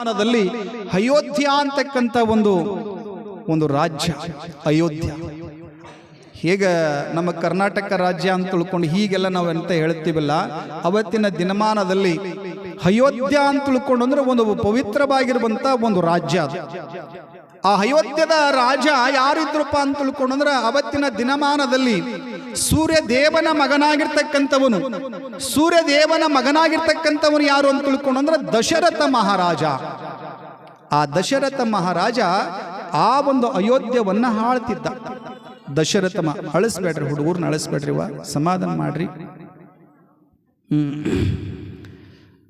ಸ್ಥಾನದಲ್ಲಿ ಅಯೋಧ್ಯ ಅಂತಕ್ಕಂಥ ಒಂದು ಒಂದು ರಾಜ್ಯ, ಅಯೋಧ್ಯ. ಹೇಗೆ ನಮ್ಮ ಕರ್ನಾಟಕ ರಾಜ್ಯ ಅಂತ ತಿಳ್ಕೊಂಡು ಹೀಗೆಲ್ಲ ನಾವು ಎಂತ ಹೇಳ್ತೀವಲ್ಲ, ಅವತ್ತಿನ ದಿನಮಾನದಲ್ಲಿ ಅಯೋಧ್ಯ ಅಂತ ತಿಳ್ಕೊಂಡು ಅಂದ್ರೆ ಒಂದು ಪವಿತ್ರವಾಗಿರುವಂತ ಒಂದು ರಾಜ್ಯ ಅದು. ಆ ಅಯೋಧ್ಯದ ರಾಜ ಯಾರಿದ್ರಪ್ಪ ಅಂತ ತಿಳ್ಕೊಂಡು ಅಂದ್ರೆ ಅವತ್ತಿನ ದಿನಮಾನದಲ್ಲಿ ಸೂರ್ಯ ದೇವನ ಮಗನಾಗಿರ್ತಕ್ಕಂಥವನು. ಸೂರ್ಯ ದೇವನ ಮಗನಾಗಿರ್ತಕ್ಕಂಥವನು ಯಾರು ಅಂತ ತಿಳ್ಕೊಂಡು ಅಂದ್ರೆ ದಶರಥ ಮಹಾರಾಜ. ಆ ದಶರಥ ಮಹಾರಾಜ ಆ ಒಂದು ಅಯೋಧ್ಯವನ್ನ ಹಾಳ್ತಿದ್ದ ದಶರಥ ಮ, ಅಳಿಸ್ಬೇಡ್ರಿ ಹುಡುಗರ್ನ ಅಳಿಸ್ಬೇಡ್ರಿ ವಾ ಸಮಾಧಾನ ಮಾಡ್ರಿ.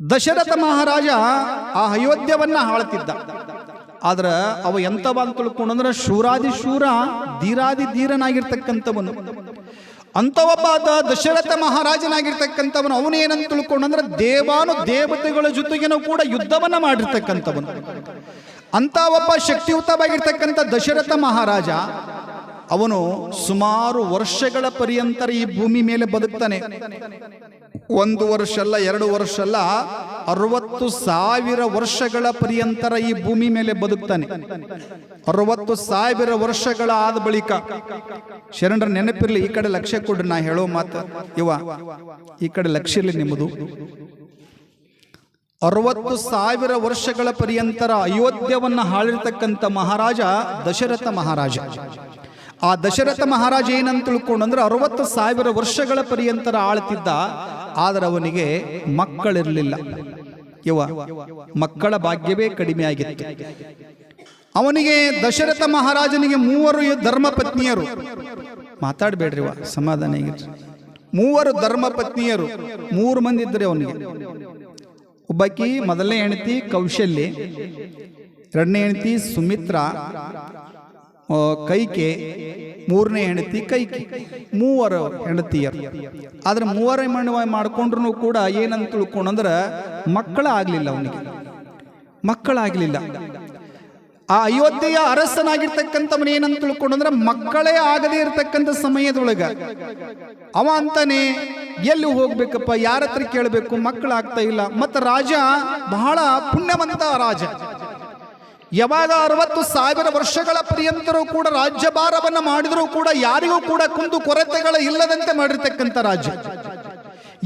ದಶರಥ ಮಹಾರಾಜ ಆ ಅಯೋಧ್ಯವನ್ನ ಆಳ್ತಿದ್ದ. ಆದ್ರ ಅವ ಅಂತ ತಿಳ್ಕೊಂಡಂದ್ರ ಶೂರಾದಿ ಶೂರ, ಧೀರಾದಿ ಧೀರನಾಗಿರ್ತಕ್ಕಂಥವನು. ಅಂತ ಒಬ್ಬ ದಶರಥ ಮಹಾರಾಜನಾಗಿರ್ತಕ್ಕಂಥವನು, ಅವನು ಏನಂತ ತಿಳ್ಕೊಂಡಂದ್ರೆ ದೇವಾನು ದೇವತೆಗಳ ಜೊತೆಗೇನು ಕೂಡ ಯುದ್ಧವನ್ನ ಮಾಡಿರ್ತಕ್ಕಂಥವನು. ಅಂತ ಒಬ್ಬ ಶಕ್ತಿಯುತವಾಗಿರ್ತಕ್ಕಂಥ ದಶರಥ ಮಹಾರಾಜ ಅವನು ಸುಮಾರು ವರ್ಷಗಳ ಪರ್ಯಂತರ ಈ ಭೂಮಿ ಮೇಲೆ ಬದುಕ್ತಾನೆ. ಒಂದು ವರ್ಷ ಅಲ್ಲ ಎರಡು ವರ್ಷ ಅಲ್ಲ ಅರವತ್ತು ಸಾವಿರ ವರ್ಷಗಳ ಪರ್ಯಂತರ ಈ ಭೂಮಿ ಮೇಲೆ ಬದುಕ್ತಾನೆ. ಅರವತ್ತು ಸಾವಿರ ವರ್ಷಗಳ ಆದ ಬಳಿಕ, ಶರಣರ ನೆನಪಿರ್ಲಿ, ಈ ಕಡೆ ಲಕ್ಷ್ಯ ಕೊಡ್ರಿ ನಾ ಹೇಳೋ ಮಾತು ಇವ, ಈ ಕಡೆ ಲಕ್ಷ್ಯ ಇರ್ಲಿ ನಿಮ್ಮದು. ಅರವತ್ತು ಸಾವಿರ ವರ್ಷಗಳ ಪರ್ಯಂತರ ಅಯೋಧ್ಯವನ್ನ ಹಾಳಿರ್ತಕ್ಕಂಥ ಮಹಾರಾಜ ದಶರಥ ಮಹಾರಾಜ. ಆ ದಶರಥ ಮಹಾರಾಜ ಏನಂತ ತಿಳ್ಕೊಂಡಂದ್ರೆ ಅರವತ್ತು ಸಾವಿರ ವರ್ಷಗಳ ಪರ್ಯಂತರ ಆಳ್ತಿದ್ದ, ಆದ್ರೆ ಅವನಿಗೆ ಮಕ್ಕಳಿರಲಿಲ್ಲ. ಇವ ಮಕ್ಕಳ ಭಾಗ್ಯವೇ ಕಡಿಮೆ ಆಗಿತ್ತು. ಅವನಿಗೆ ದಶರಥ ಮಹಾರಾಜನಿಗೆ ಮೂವರು ಧರ್ಮ ಪತ್ನಿಯರು ಮಾತಾಡಬೇಡ್ರಿ ವಾ ಸಮಾಧಾನ ಆಗಿತ್ತು ಮೂವರು ಧರ್ಮ ಪತ್ನಿಯರು ಮೂರು ಮಂದಿ ಇದ್ದರೆ ಅವನಿಗೆ. ಒಬ್ಬಾಕಿ ಮೊದಲನೇ ಹೆಂಡತಿ ಕೌಶಲ್ಯ, ಎರಡನೇ ಹೆಂಡತಿ ಸುಮಿತ್ರ ಕೈಕೆ ಮೂರನೇ ಹೆಂಡತಿ ಕೈಕೆ ಮೂವರ ಹೆಂಡತಿಯರು. ಆದ್ರೆ ಮೂವರ ಮಣ್ಣು ಮಾಡಿಕೊಂಡ್ರು ಕೂಡ ಏನಂತ ತಿಳ್ಕೊಂಡಂದ್ರ ಮಕ್ಕಳ ಆಗ್ಲಿಲ್ಲ ಅವನಿಗೆ. ಮಕ್ಕಳಾಗಲಿಲ್ಲ. ಆ ಅಯೋಧ್ಯೆಯ ಅರಸನಾಗಿರ್ತಕ್ಕಂಥವನು ಏನಂತ ತಿಳ್ಕೊಂಡಂದ್ರೆ ಮಕ್ಕಳೇ ಆಗದೇ ಇರತಕ್ಕಂಥ ಸಮಯದೊಳಗ ಅವ ಅಂತಾನೆ ಎಲ್ಲಿ ಹೋಗ್ಬೇಕಪ್ಪ ಯಾರ ಹತ್ರ ಕೇಳಬೇಕು, ಮಕ್ಕಳಾಗ್ತಾ ಇಲ್ಲ. ಮತ್ತು ರಾಜ ಬಹಳ ಪುಣ್ಯವಂತ ರಾಜ. ಯಾವಾಗ ಅರವತ್ತು ಸಾವಿರ ವರ್ಷಗಳ ಪರ್ಯಂತರೂ ಕೂಡ ರಾಜ್ಯಭಾರವನ್ನ ಮಾಡಿದರೂ ಕೂಡ ಯಾರಿಗೂ ಕೂಡ ಕುಂದು ಕೊರತೆಗಳ ಇಲ್ಲದಂತೆ ಮಾಡಿರ್ತಕ್ಕಂಥ ರಾಜ್ಯ.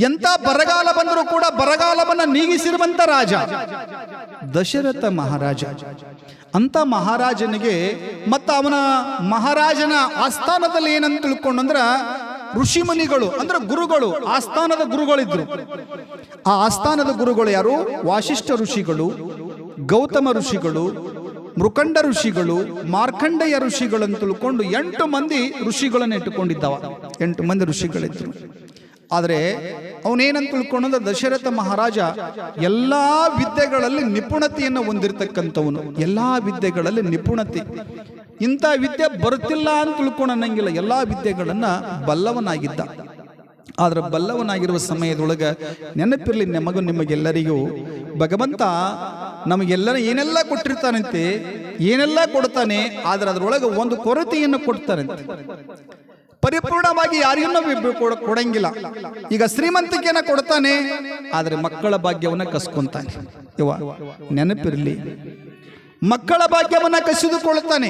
ಎಂತ ಬರಗಾಲ ಬಂದರೂ ಕೂಡ ಬರಗಾಲವನ್ನ ನೀಗಿಸಿರುವಂತ ರಾಜ. ದಶರಥ ಮಹಾರಾಜ. ಅಂತ ಮಹಾರಾಜನಿಗೆ ಮತ್ತ ಅವನ ಮಹಾರಾಜನ ಆಸ್ಥಾನದಲ್ಲಿ ಏನಂತ ತಿಳ್ಕೊಂಡಂದ್ರ ಋಷಿ ಮುನಿಗಳು ಅಂದ್ರೆ ಗುರುಗಳು, ಆಸ್ಥಾನದ ಗುರುಗಳಿದ್ರು. ಆ ಆಸ್ಥಾನದ ಗುರುಗಳು ಯಾರು? ವಾಸಿಷ್ಠ ಋಷಿಗಳು. ಗೌತಮ ಋಷಿಗಳು, ಮೃಕಂಡ ಋಷಿಗಳು ಮಾರ್ಕಂಡಯ್ಯ ಋಷಿಗಳನ್ನು ತಿಳ್ಕೊಂಡು ಎಂಟು ಮಂದಿ ಋಷಿಗಳನ್ನು ಇಟ್ಟುಕೊಂಡಿದ್ದವ. ಎಂಟು ಮಂದಿ ಋಷಿಗಳಿದ್ರು. ಆದರೆ ಅವನೇನಂತ ತಿಳ್ಕೊಂಡ ದಶರಥ ಮಹಾರಾಜ ಎಲ್ಲ ವಿದ್ಯೆಗಳಲ್ಲಿ ನಿಪುಣತೆಯನ್ನು ಹೊಂದಿರತಕ್ಕಂಥವನು. ಎಲ್ಲ ವಿದ್ಯೆಗಳಲ್ಲಿ ನಿಪುಣತೆ. ಇಂಥ ವಿದ್ಯೆ ಬರುತ್ತಿಲ್ಲ ಅಂತ ತಿಳ್ಕೊಂಡು ಎಲ್ಲ ಎಲ್ಲಾ ವಿದ್ಯೆಗಳನ್ನ ಬಲ್ಲವನಾಗಿದ್ದ. ಆದ್ರೆ ಬಲ್ಲವನಾಗಿರುವ ಸಮಯದೊಳಗೆ ನೆನಪಿರಲಿ ನಮಗೂ ನಿಮಗೆಲ್ಲರಿಗೂ, ಭಗವಂತ ನಮಗೆಲ್ಲರ ಏನೆಲ್ಲ ಕೊಟ್ಟಿರ್ತಾನಂತೆ, ಏನೆಲ್ಲ ಕೊಡ್ತಾನೆ, ಆದ್ರೆ ಅದರೊಳಗೆ ಒಂದು ಕೊರತೆಯನ್ನು ಕೊಡ್ತಾನಂತೆ ಪರಿಪೂರ್ಣವಾಗಿ ಯಾರಿಗೂ ಕೊಡಂಗಿಲ್ಲ. ಈಗ ಶ್ರೀಮಂತಿಕೆಯನ್ನು ಕೊಡ್ತಾನೆ, ಆದರೆ ಮಕ್ಕಳ ಭಾಗ್ಯವನ್ನ ಕಸ್ಕೊಂತಾನೆ. ಇವ ನೆನಪಿರ್ಲಿ ಮಕ್ಕಳ ಭಾಗ್ಯವನ್ನ ಕಸಿದುಕೊಳ್ಳುತ್ತಾನೆ.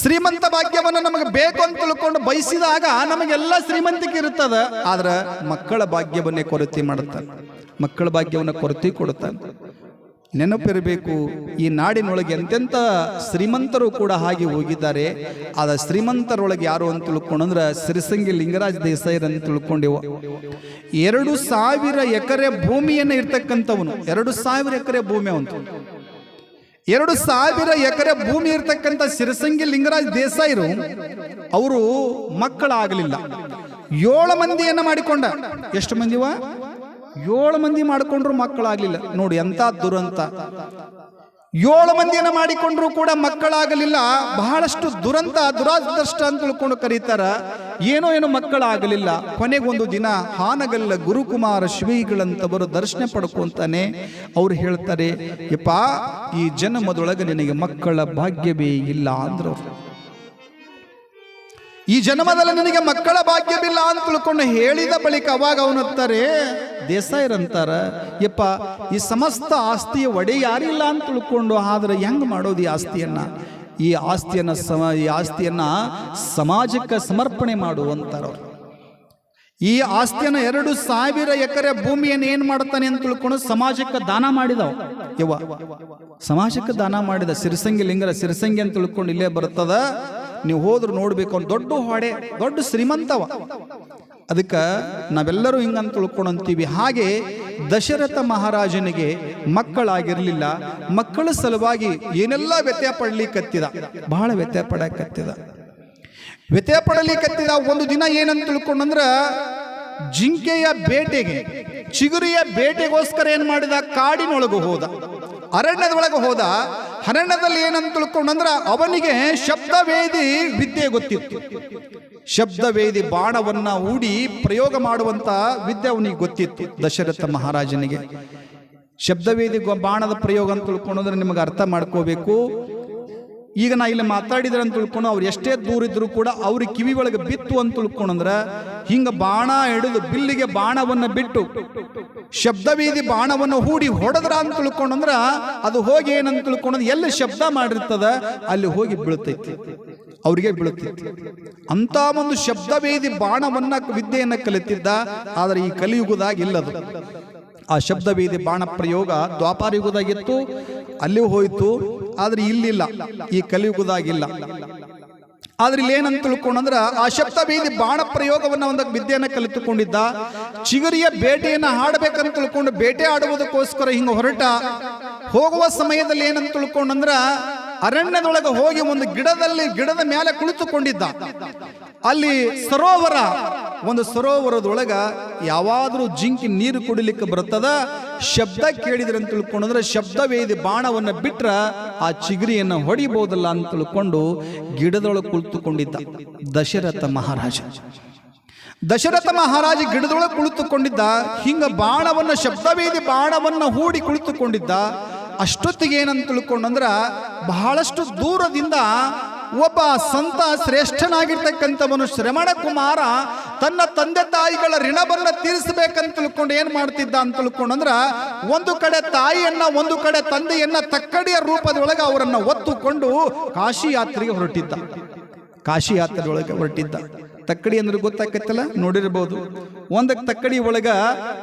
ಶ್ರೀಮಂತ ಭಾಗ್ಯವನ್ನ ನಮಗೆ ಬೇಕು ಅಂತ ತಿಳ್ಕೊಂಡು ಬಯಸಿದಾಗ ನಮಗೆಲ್ಲ ಶ್ರೀಮಂತಿಕೆ ಇರುತ್ತದ. ಆದ್ರೆ ಮಕ್ಕಳ ಭಾಗ್ಯವನ್ನೇ ಕೊರತೆ ಮಾಡುತ್ತಾನೆ ಮಕ್ಕಳ ಭಾಗ್ಯವನ್ನ ಕೊರತೆ ಕೊಡುತ್ತಾನೆ ನೆನಪಿರಬೇಕು, ಈ ನಾಡಿನೊಳಗೆ ಎಂತೆಂಥ ಶ್ರೀಮಂತರು ಕೂಡ ಹಾಗೆ ಹೋಗಿದ್ದಾರೆ. ಆದ ಶ್ರೀಮಂತರೊಳಗೆ ಯಾರು ಅಂತ ತಿಳ್ಕೊಂಡ್ರೆ ಸಿರಿಸಂಗಿ ಲಿಂಗರಾಜ ದೇಸಾಯಿ ಅಂತ ತಿಳ್ಕೊಂಡೆವು. ಎರಡು ಸಾವಿರ ಎಕರೆ ಭೂಮಿಯನ್ನು ಇರ್ತಕ್ಕಂಥವನು. ಎರಡು ಸಾವಿರ ಎಕರೆ ಭೂಮಿ ಅವಂತು ಎರಡು ಸಾವಿರ ಎಕರೆ ಭೂಮಿ ಇರ್ತಕ್ಕಂಥ ಸಿರಸಂಗಿ ಲಿಂಗರಾಜ್ ದೇಸಾಯಿರು, ಅವರು ಮಕ್ಕಳಾಗಲಿಲ್ಲ. ಏಳು ಮಂದಿಯನ್ನ ಮಾಡಿಕೊಂಡ. ಎಷ್ಟು ಮಂದಿವ? ಏಳು ಮಂದಿ ಮಾಡಿಕೊಂಡ್ರು ಮಕ್ಕಳಾಗಲಿಲ್ಲ. ನೋಡಿ ಎಂಥ ದುರಂತ. ಏಳು ಮಂದಿಯನ್ನು ಮಾಡಿಕೊಂಡ್ರು ಕೂಡ ಮಕ್ಕಳಾಗಲಿಲ್ಲ. ಬಹಳಷ್ಟು ದುರಂತ, ದುರಾದೃಷ್ಟ ಅಂತ ತಿಳ್ಕೊಂಡು ಕರೀತಾರ. ಏನೋ ಏನೋ ಮಕ್ಕಳಾಗಲಿಲ್ಲ. ಕೊನೆಗೊಂದು ದಿನ ಹಾನಗಲ್ಲ ಗುರುಕುಮಾರ ಶ್ರೀಗಳಂತವರು ದರ್ಶನ ಪಡ್ಕೊಂತಾನೆ. ಅವ್ರು ಹೇಳ್ತಾರೆ, ಯಪ್ಪ, ಈ ಜನ್ಮದೊಳಗೆ ನಿನಗೆ ಮಕ್ಕಳ ಭಾಗ್ಯವೇ ಇಲ್ಲ ಅಂದ್ರು ಅವ್ರು. ಈ ಜನ್ಮದಲ್ಲಿ ನನಗೆ ಮಕ್ಕಳ ಭಾಗ್ಯವಿಲ್ಲ ಅಂತ ತಿಳ್ಕೊಂಡು ಹೇಳಿದ ಬಳಿಕ ಅವಾಗ ಅವನತ್ತಾರೆ ದೇಸಾಯರಂತಾರ ಯಪ್ಪ, ಈ ಸಮಸ್ತ ಆಸ್ತಿಯ ಒಡೆ ಯಾರಿಲ್ಲ ಅಂತ ತಿಳ್ಕೊಂಡು ಆದ್ರೆ ಹೆಂಗ್ ಮಾಡೋದು ಈ ಆಸ್ತಿಯನ್ನ? ಈ ಆಸ್ತಿಯನ್ನ ಸಮ, ಈ ಆಸ್ತಿಯನ್ನ ಸಮಾಜಕ್ಕೆ ಸಮರ್ಪಣೆ ಮಾಡುವಂತಾರವ್ರು ಈ ಆಸ್ತಿಯನ್ನು ಎರಡು ಸಾವಿರ ಎಕರೆ ಭೂಮಿಯನ್ನು ಏನು ಮಾಡ್ತಾನೆ ಅಂತ ತಿಳ್ಕೊಂಡು ಸಮಾಜಕ್ಕೆ ದಾನ ಮಾಡಿದವ. ಯವ್ವ, ಸಮಾಜಕ್ಕೆ ದಾನ ಮಾಡಿದ ಸಿರಿಸಂಗಿ ಲಿಂಗರ ಸಿರಿಸಂಗಿ ಅಂತ ತಿಳ್ಕೊಂಡು ಇಲ್ಲೇ ಬರ್ತದ. ನೀವು ಹೋದ್ರು ನೋಡ್ಬೇಕು ಅವ್ನು ದೊಡ್ಡ ಹೊಡೆ, ದೊಡ್ಡ ಶ್ರೀಮಂತವ. ಅದಕ್ಕೆ ನಾವೆಲ್ಲರೂ ಹಿಂಗಂತ ತಿಳ್ಕೊಂಡು ಅಂತೀವಿ ಹಾಗೆ ದಶರಥ ಮಹಾರಾಜನಿಗೆ ಮಕ್ಕಳಾಗಿರಲಿಲ್ಲ. ಮಕ್ಕಳ ಸಲುವಾಗಿ ಏನೆಲ್ಲ ವ್ಯತ್ಯಯ ಪಡ್ಲಿಕ್ಕತ್ತಿದ ಬಹಳ ವ್ಯತ್ಯಯ ಪಡಕತ್ತಿದ ವ್ಯತ್ಯಯ ಪಡಲಿಕ್ಕತ್ತಿದ ಒಂದು ದಿನ ಏನಂತ ತಿಳ್ಕೊಂಡಂದ್ರ ಜಿಂಕೆಯ ಬೇಟೆಗೆ, ಚಿಗುರಿಯ ಬೇಟೆಗೋಸ್ಕರ ಏನ್ ಮಾಡಿದ? ಕಾಡಿನೊಳಗೆ ಹೋದ. ಅರಣ್ಯದೊಳಗೆ ಹೋದ. ಅರಣ್ಯದಲ್ಲಿ ಏನಂತ ತಿಳ್ಕೊಂಡಂದ್ರ ಅವನಿಗೆ ಶಬ್ದವೇದಿ ವಿದ್ಯೆ ಗೊತ್ತಿತ್ತು. ಶಬ್ದವೇದಿ ಬಾಣವನ್ನ ಹೂಡಿ ಪ್ರಯೋಗ ಮಾಡುವಂತ ವಿದ್ಯೆ ಅವನಿಗೆ ಗೊತ್ತಿತ್ತು ದಶರಥ ಮಹಾರಾಜನಿಗೆ. ಶಬ್ದವೇದಿ ಬಾಣದ ಪ್ರಯೋಗ ಅಂತ ತಿಳ್ಕೊಂಡ್ರೆ ನಿಮಗೆ ಅರ್ಥ ಮಾಡ್ಕೋಬೇಕು. ಈಗ ನಾ ಇಲ್ಲಿ ಮಾತಾಡಿದ್ರೆ ಅಂತ ತಿಳ್ಕೊಂಡು ಅವ್ರು ಎಷ್ಟೇ ದೂರ ಇದ್ರು ಕೂಡ ಅವ್ರಿಗೆ ಕಿವಿ ಒಳಗೆ ಬಿತ್ತು ಅಂತ ತಿಳ್ಕೊಂಡ್ರೆ ಹಿಂಗ ಬಾಣ ಹಿಡಿದು ಬಿಲ್ಲಿಗೆ ಬಾಣವನ್ನು ಬಿಟ್ಟು ಶಬ್ದವೀದಿ ಬಾಣವನ್ನು ಹೂಡಿ ಹೊಡೆದ್ರ ಅಂತ ತಿಳ್ಕೊಂಡ್ರ ಅದು ಹೋಗಿ ಏನಂತ ತಿಳ್ಕೊಂಡ್ ಎಲ್ಲಿ ಶಬ್ದ ಮಾಡಿರ್ತದ ಅಲ್ಲಿ ಹೋಗಿ ಬೀಳ್ತೈತಿ. ಅವ್ರಿಗೆ ಬೀಳುತ್ತೈತಿ ಅಂತ ಒಂದು ಶಬ್ದವೇದಿ ಬಾಣವನ್ನ ವಿದ್ಯೆಯನ್ನು ಕಲಿತಿದ್ದ ಆದ್ರೆ ಈ ಕಲಿಯುಗದಾಗ ಇಲ್ಲದು. ಆ ಶಬ್ದವೇದಿ ಬಾಣ ಪ್ರಯೋಗ ದ್ವಾಪಾರ ಯುಗದಾಗಿತ್ತು, ಅಲ್ಲಿ ಹೋಯ್ತು. ಆದ್ರೆ ಇಲ್ಲಿಲ್ಲ. ಈ ಕಲಿಯುಗದಾಗಿಲ್ಲ. ಆದ್ರೆ ಇಲ್ಲಿ ಏನಂತ ತಿಳ್ಕೊಂಡ್ರ ಆ ಬೀದಿ ಬಾಣ ಪ್ರಯೋಗವನ್ನ ಒಂದು ವಿದ್ಯೆಯನ್ನ ಕಲಿತುಕೊಂಡಿದ್ದ, ಚಿಗುರಿಯ ಬೇಟೆಯನ್ನ ಹಾಡಬೇಕಂತ ತಿಳ್ಕೊಂಡು ಬೇಟೆ ಆಡುವುದಕ್ಕೋಸ್ಕರ ಹಿಂಗ ಹೊರಟ ಹೋಗುವ ಸಮಯದಲ್ಲಿ ಏನಂತ ತಿಳ್ಕೊಂಡಂದ್ರ ಅರಣ್ಯದೊಳಗೆ ಹೋಗಿ ಒಂದು ಗಿಡದಲ್ಲಿ ಗಿಡದ ಮೇಲೆ ಕುಳಿತುಕೊಂಡಿದ್ದ. ಅಲ್ಲಿ ಸರೋವರ, ಒಂದು ಸರೋವರದೊಳಗ ಯಾವಾದರೂ ಜಿಂಕಿ ನೀರು ಕುಡಿಲಿಕ್ಕೆ ಬರ್ತದ ಶಬ್ದ ಕೇಳಿದ್ರೆ ಅಂತ ತಿಳ್ಕೊಂಡ್ರೆ ಶಬ್ದವೇದಿ ಬಾಣವನ್ನ ಬಿಟ್ರ ಆ ಚಿಗುರಿಯನ್ನು ಹೊಡಿಬಹುದಲ್ಲ ಅಂತ ತಿಳ್ಕೊಂಡು ಗಿಡದೊಳಗೆ ಕುಳಿತುಕೊಂಡಿದ್ದ ದಶರಥ ಮಹಾರಾಜ. ದಶರಥ ಮಹಾರಾಜ ಗಿಡದೊಳಗೆ ಕುಳಿತುಕೊಂಡಿದ್ದ, ಹಿಂಗ ಬಾಣವನ್ನ, ಶಬ್ದವೇದಿ ಬಾಣವನ್ನ ಹೂಡಿ ಕುಳಿತುಕೊಂಡಿದ್ದ. ಅಷ್ಟೊತ್ತಿಗೆ ಏನಂತ ತಿಳ್ಕೊಂಡಂದ್ರ ಬಹಳಷ್ಟು ದೂರದಿಂದ ಒಬ್ಬ ಸಂತ ಶ್ರೇಷ್ಠನಾಗಿರ್ತಕ್ಕಂಥವನು ಶ್ರಮಣ ಕುಮಾರ ತನ್ನ ತಂದೆ ತಾಯಿಗಳ ಋಣವನ್ನು ತೀರಿಸಬೇಕಂತ ತಿಳ್ಕೊಂಡು ಏನು ಮಾಡ್ತಿದ್ದ ಅಂತ ತಿಳ್ಕೊಂಡಂದ್ರ ಒಂದು ಕಡೆ ತಾಯಿಯನ್ನ, ಒಂದು ಕಡೆ ತಂದೆಯನ್ನ ತಕ್ಕಡಿಯ ರೂಪದೊಳಗೆ ಅವರನ್ನು ಒತ್ತುಕೊಂಡು ಕಾಶಿ ಯಾತ್ರೆಗೆ ಹೊರಟಿದ್ದ. ಕಾಶಿ ಯಾತ್ರೆಯೊಳಗೆ ಹೊರಟಿದ್ದ. ತಕ್ಕಡಿ ಅಂದ್ರೆ ಗೊತ್ತಾಕತ್ತಲ್ಲ? ನೋಡಿರ್ಬೋದು. ಒಂದು ತಕ್ಕಡಿ ಒಳಗ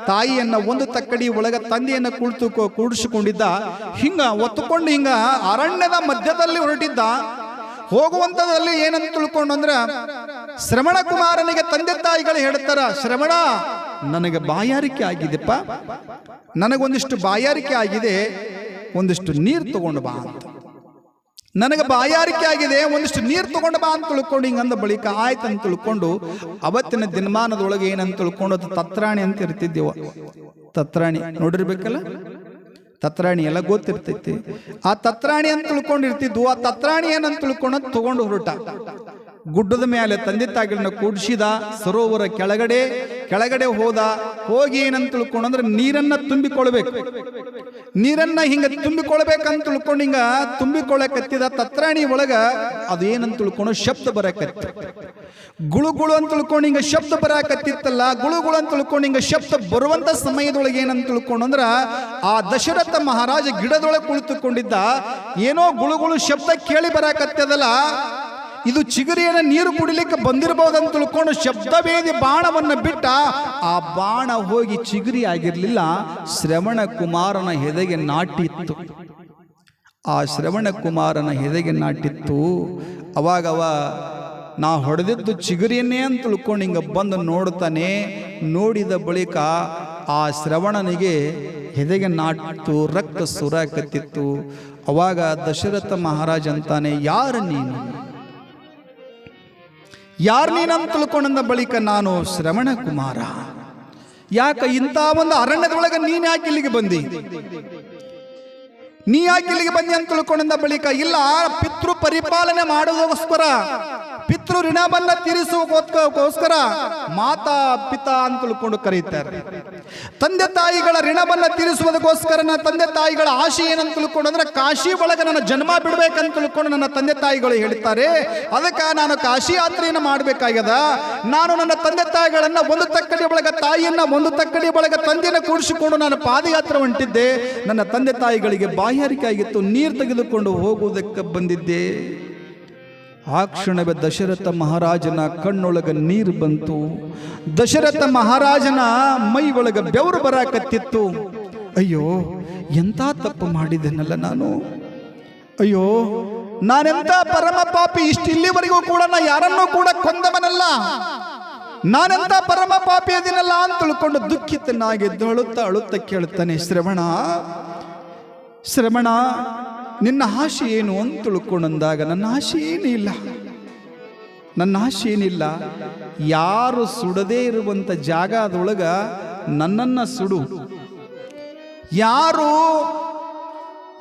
ತಾಯಿಯನ್ನ, ಒಂದು ತಕ್ಕಡಿ ಒಳಗ ತಂದೆಯನ್ನ ಕುಳಿತು ಕೂಡಿಸಿಕೊಂಡಿದ್ದ, ಹಿಂಗ ಒತ್ತುಕೊಂಡು ಹಿಂಗ ಅರಣ್ಯದ ಮಧ್ಯದಲ್ಲಿ ಹೊರಟಿದ್ದ ಹೋಗುವಂತದಲ್ಲಿ ಏನಂತ ತಿಳ್ಕೊಂಡು ಅಂದ್ರೆ ಶ್ರವಣ ಕುಮಾರನಿಗೆ ತಂದೆ ತಾಯಿಗಳು ಹೇಳ್ತಾರ, ಶ್ರವಣ, ನನಗೆ ಬಾಯಾರಿಕೆ ಆಗಿದೆಪ್ಪ. ನನಗೊಂದಿಷ್ಟು ಬಾಯಾರಿಕೆ ಆಗಿದೆ. ಒಂದಿಷ್ಟು ನೀರು ತಗೊಂಡು ಬಾ ಅಂತ. ನನಗೆ ಬಾಯಾರಿಕೆ ಆಗಿದೆ ಒಂದಿಷ್ಟು ನೀರು ತಗೊಂಡು ಬಾ ಅಂತ ತಿಳ್ಕೊಂಡು ಹಿಂಗಂದ ಬಳಿಕ ಆಯ್ತು ಅಂತ ತಿಳ್ಕೊಂಡು ಅವತ್ತಿನ ದಿನಮಾನದೊಳಗೆ ಏನಂತ ತಿಳ್ಕೊಂಡು ಅದು ತತ್ರಾಣಿ ಅಂತ ಇರ್ತಿದ್ದೇವ. ತತ್ರಾಣಿ ನೋಡಿರ್ಬೇಕಲ್ಲ? ತತ್ರಾಣಿ ಎಲ್ಲ ಗೊತ್ತಿರ್ತೈತಿ. ಆ ತತ್ರಾಣಿ ಅಂತ ತಿಳ್ಕೊಂಡಿರ್ತಿದ್ವು ಆ ತತ್ರಾಣಿ ಏನಂತ ತಿಳ್ಕೊಂಡು ತಗೊಂಡು ಹೊರಟ. ಗುಡ್ಡದ ಮೇಲೆ ತಂದೆ ತಾಗಿಲನ್ನ ಕೂಡಿಸಿದ ಸರೋವರ ಕೆಳಗಡೆ ಕೆಳಗಡೆ ಹೋದ, ಹೋಗಿ ಏನಂತ ತಿಳ್ಕೊಂಡಂದ್ರೆ ನೀರನ್ನ ತುಂಬಿಕೊಳ್ಬೇಕು. ನೀರನ್ನ ಹಿಂಗ ತುಂಬಿಕೊಳ್ಬೇಕಂತ ತಿಳ್ಕೊಂಡು ಹಿಂಗ ತುಂಬಿಕೊಳ್ಳಕತ್ತಿದ ತತ್ರಾಣಿ ಒಳಗ ಅದೇನಂತ ತಿಳ್ಕೊಂಡು ಶಬ್ದ ಬರಕತ್ತಿ. ಗುಳು ಗುಳು ಅಂತ ತಿಳ್ಕೊಂಡು ಹಿಂಗ ಶಬ್ದ ಬರಕತ್ತಿತ್ತಲ್ಲ ಗುಳು ಗುಳು ಅಂತ ತಿಳ್ಕೊಂಡು ಹಿಂಗ ಶಬ್ದ ಬರುವಂತ ಸಮಯದೊಳಗೆ ಏನಂತ ತಿಳ್ಕೊಂಡಂದ್ರ ಆ ದಶರಥ ಮಹಾರಾಜ ಗಿಡದೊಳಗೆ ಕುಳಿತುಕೊಂಡಿದ್ದ, ಏನೋ ಗುಳು ಗುಳು ಶಬ್ದ ಕೇಳಿ ಬರಾಕತ್ತದಲ್ಲ ಇದು ಚಿಗುರಿಯನ್ನು ನೀರು ಕುಡಿಲಿಕ್ಕೆ ಅಂತ ತಿಳ್ಕೊಂಡು ಶಬ್ದವೇದಿ ಬಾಣವನ್ನು ಬಿಟ್ಟ ಆ ಬಾಣ ಹೋಗಿ ಚಿಗುರಿ ಆಗಿರಲಿಲ್ಲ ಶ್ರವಣ ಕುಮಾರನ ಹೆದೆಗೆ ನಾಟಿತ್ತು. ಆ ಶ್ರವಣ ಕುಮಾರನ ಹೆದೆಗೆ ನಾಟಿತ್ತು. ಅವಾಗವ ನಾ ಹೊಡೆದಿದ್ದು ಚಿಗುರಿಯನ್ನೇ ಅಂತ ತಿಳ್ಕೊಂಡು ಹಿಂಗೆ ಬಂದು ನೋಡ್ತಾನೆ. ನೋಡಿದ ಬಳಿಕ ಆ ಶ್ರವಣನಿಗೆ ಹೆದೆಗೆ ನಾಟಿತ್ತು, ರಕ್ತ ಸುರಾಕತ್ತಿತ್ತು. ಅವಾಗ ದಶರಥ ಮಹಾರಾಜ್ ಅಂತಾನೆ, ಯಾರು ನೀನು? ಯಾರು ನೀನಂತ ತಿಳ್ಕೊಂಡ ಬಳಿಕ ನಾನು ಶ್ರವಣ ಕುಮಾರ ಯಾಕ ಇಂಥ ಒಂದು ಅರಣ್ಯದೊಳಗೆ ನೀನ್ ಯಾಕೆ ಇಲ್ಲಿಗೆ ಬಂದಿ? ನೀ ಯಾಕೆ ಇಲ್ಲಿಗೆ ಬಂದಿ ಅಂತ ತಿಳ್ಕೊಂಡ ಬಳಿಕ, ಇಲ್ಲ ಪಿತೃ ಪರಿಪಾಲನೆ ಮಾಡೋದಕ್ಕೋಸ್ಕರ ಪಿತೃ ಋಣವನ್ನ ತೀರಿಸುವುದಕ್ಕೋಸ್ಕರ ಮಾತಾ ಪಿತಾ ಅಂತ ತಿಳ್ಕೊಂಡು ಕರೀತಾರೆ. ತಂದೆ ತಾಯಿಗಳ ಋಣವನ್ನು ತೀರಿಸುವುದಕ್ಕೋಸ್ಕರ ನನ್ನ ತಂದೆ ತಾಯಿಗಳ ಆಶೆ ಏನಂತ ತಿಳ್ಕೊಂಡು ಅಂದ್ರೆ ಕಾಶಿ ಒಳಗೆ ನನ್ನ ಜನ್ಮ ಬಿಡ್ಬೇಕಂತ ತಿಳ್ಕೊಂಡು ನನ್ನ ತಂದೆ ತಾಯಿಗಳು ಹೇಳ್ತಾರೆ ಅದಕ್ಕೆ ನಾನು ಕಾಶಿ ಯಾತ್ರೆಯನ್ನು ಮಾಡಬೇಕಾಗ್ಯದ. ನಾನು ನನ್ನ ತಂದೆ ತಾಯಿಗಳನ್ನು ಒಂದು ತಕ್ಕಡಿ ಒಳಗ ತಾಯಿಯನ್ನು ಒಂದು ತಕ್ಕಡಿ ಒಳಗ ತಂದೆಯನ್ನು ಕೂಡಿಸಿಕೊಂಡು ನಾನು ಪಾದಯಾತ್ರೆ ಹೊಂಟಿದ್ದೆ. ನನ್ನ ತಂದೆ ತಾಯಿಗಳಿಗೆ ಬಾಯಾರಿಕೆ ಆಗಿತ್ತು. ನೀರು ತೆಗೆದುಕೊಂಡು ಹೋಗುವುದಕ್ಕೆ ಬಂದಿದ್ದೆ. ಆ ಕ್ಷಣವೇ ದಶರಥ ಮಹಾರಾಜನ ಕಣ್ಣೊಳಗ ನೀರು ಬಂತು. ದಶರಥ ಮಹಾರಾಜನ ಮೈ ಒಳಗ ಬೆವರು ಬರಾಕತ್ತಿತ್ತು. ಅಯ್ಯೋ ಎಂಥ ತಪ್ಪು ಮಾಡಿದ್ದೇನಲ್ಲ ನಾನು? ಅಯ್ಯೋ, ನಾನೆಂತ ಪರಮ ಪಾಪಿ ಇಷ್ಟು ಇಲ್ಲಿವರೆಗೂ ಕೂಡ ನಾ ಯಾರನ್ನೂ ಕೂಡ ಕೊಂದವನಲ್ಲ. ನಾನೆಂತ ಪರಮ ಪಾಪಿ ಅದಿನಲ್ಲ ಅಂತ ತಿಳ್ಕೊಂಡು ದುಃಖಿತನಾಗಿದ್ದು ಅಳುತ್ತ ಅಳುತ್ತ ಕೇಳುತ್ತಾನೆ ಶ್ರವಣ. ಶ್ರವಣ ನಿನ್ನ ಆಶೆ ಏನು ಅಂತ ತಿಳ್ಕೊಂಡಂದಾಗ ನನ್ನ ಆಶೆ ಏನಿಲ್ಲ ನನ್ನ ಆಶೆ ಏನಿಲ್ಲ. ಯಾರು ಸುಡದೇ ಇರುವಂಥ ಜಾಗದೊಳಗ ನನ್ನನ್ನು ಸುಡು. ಯಾರು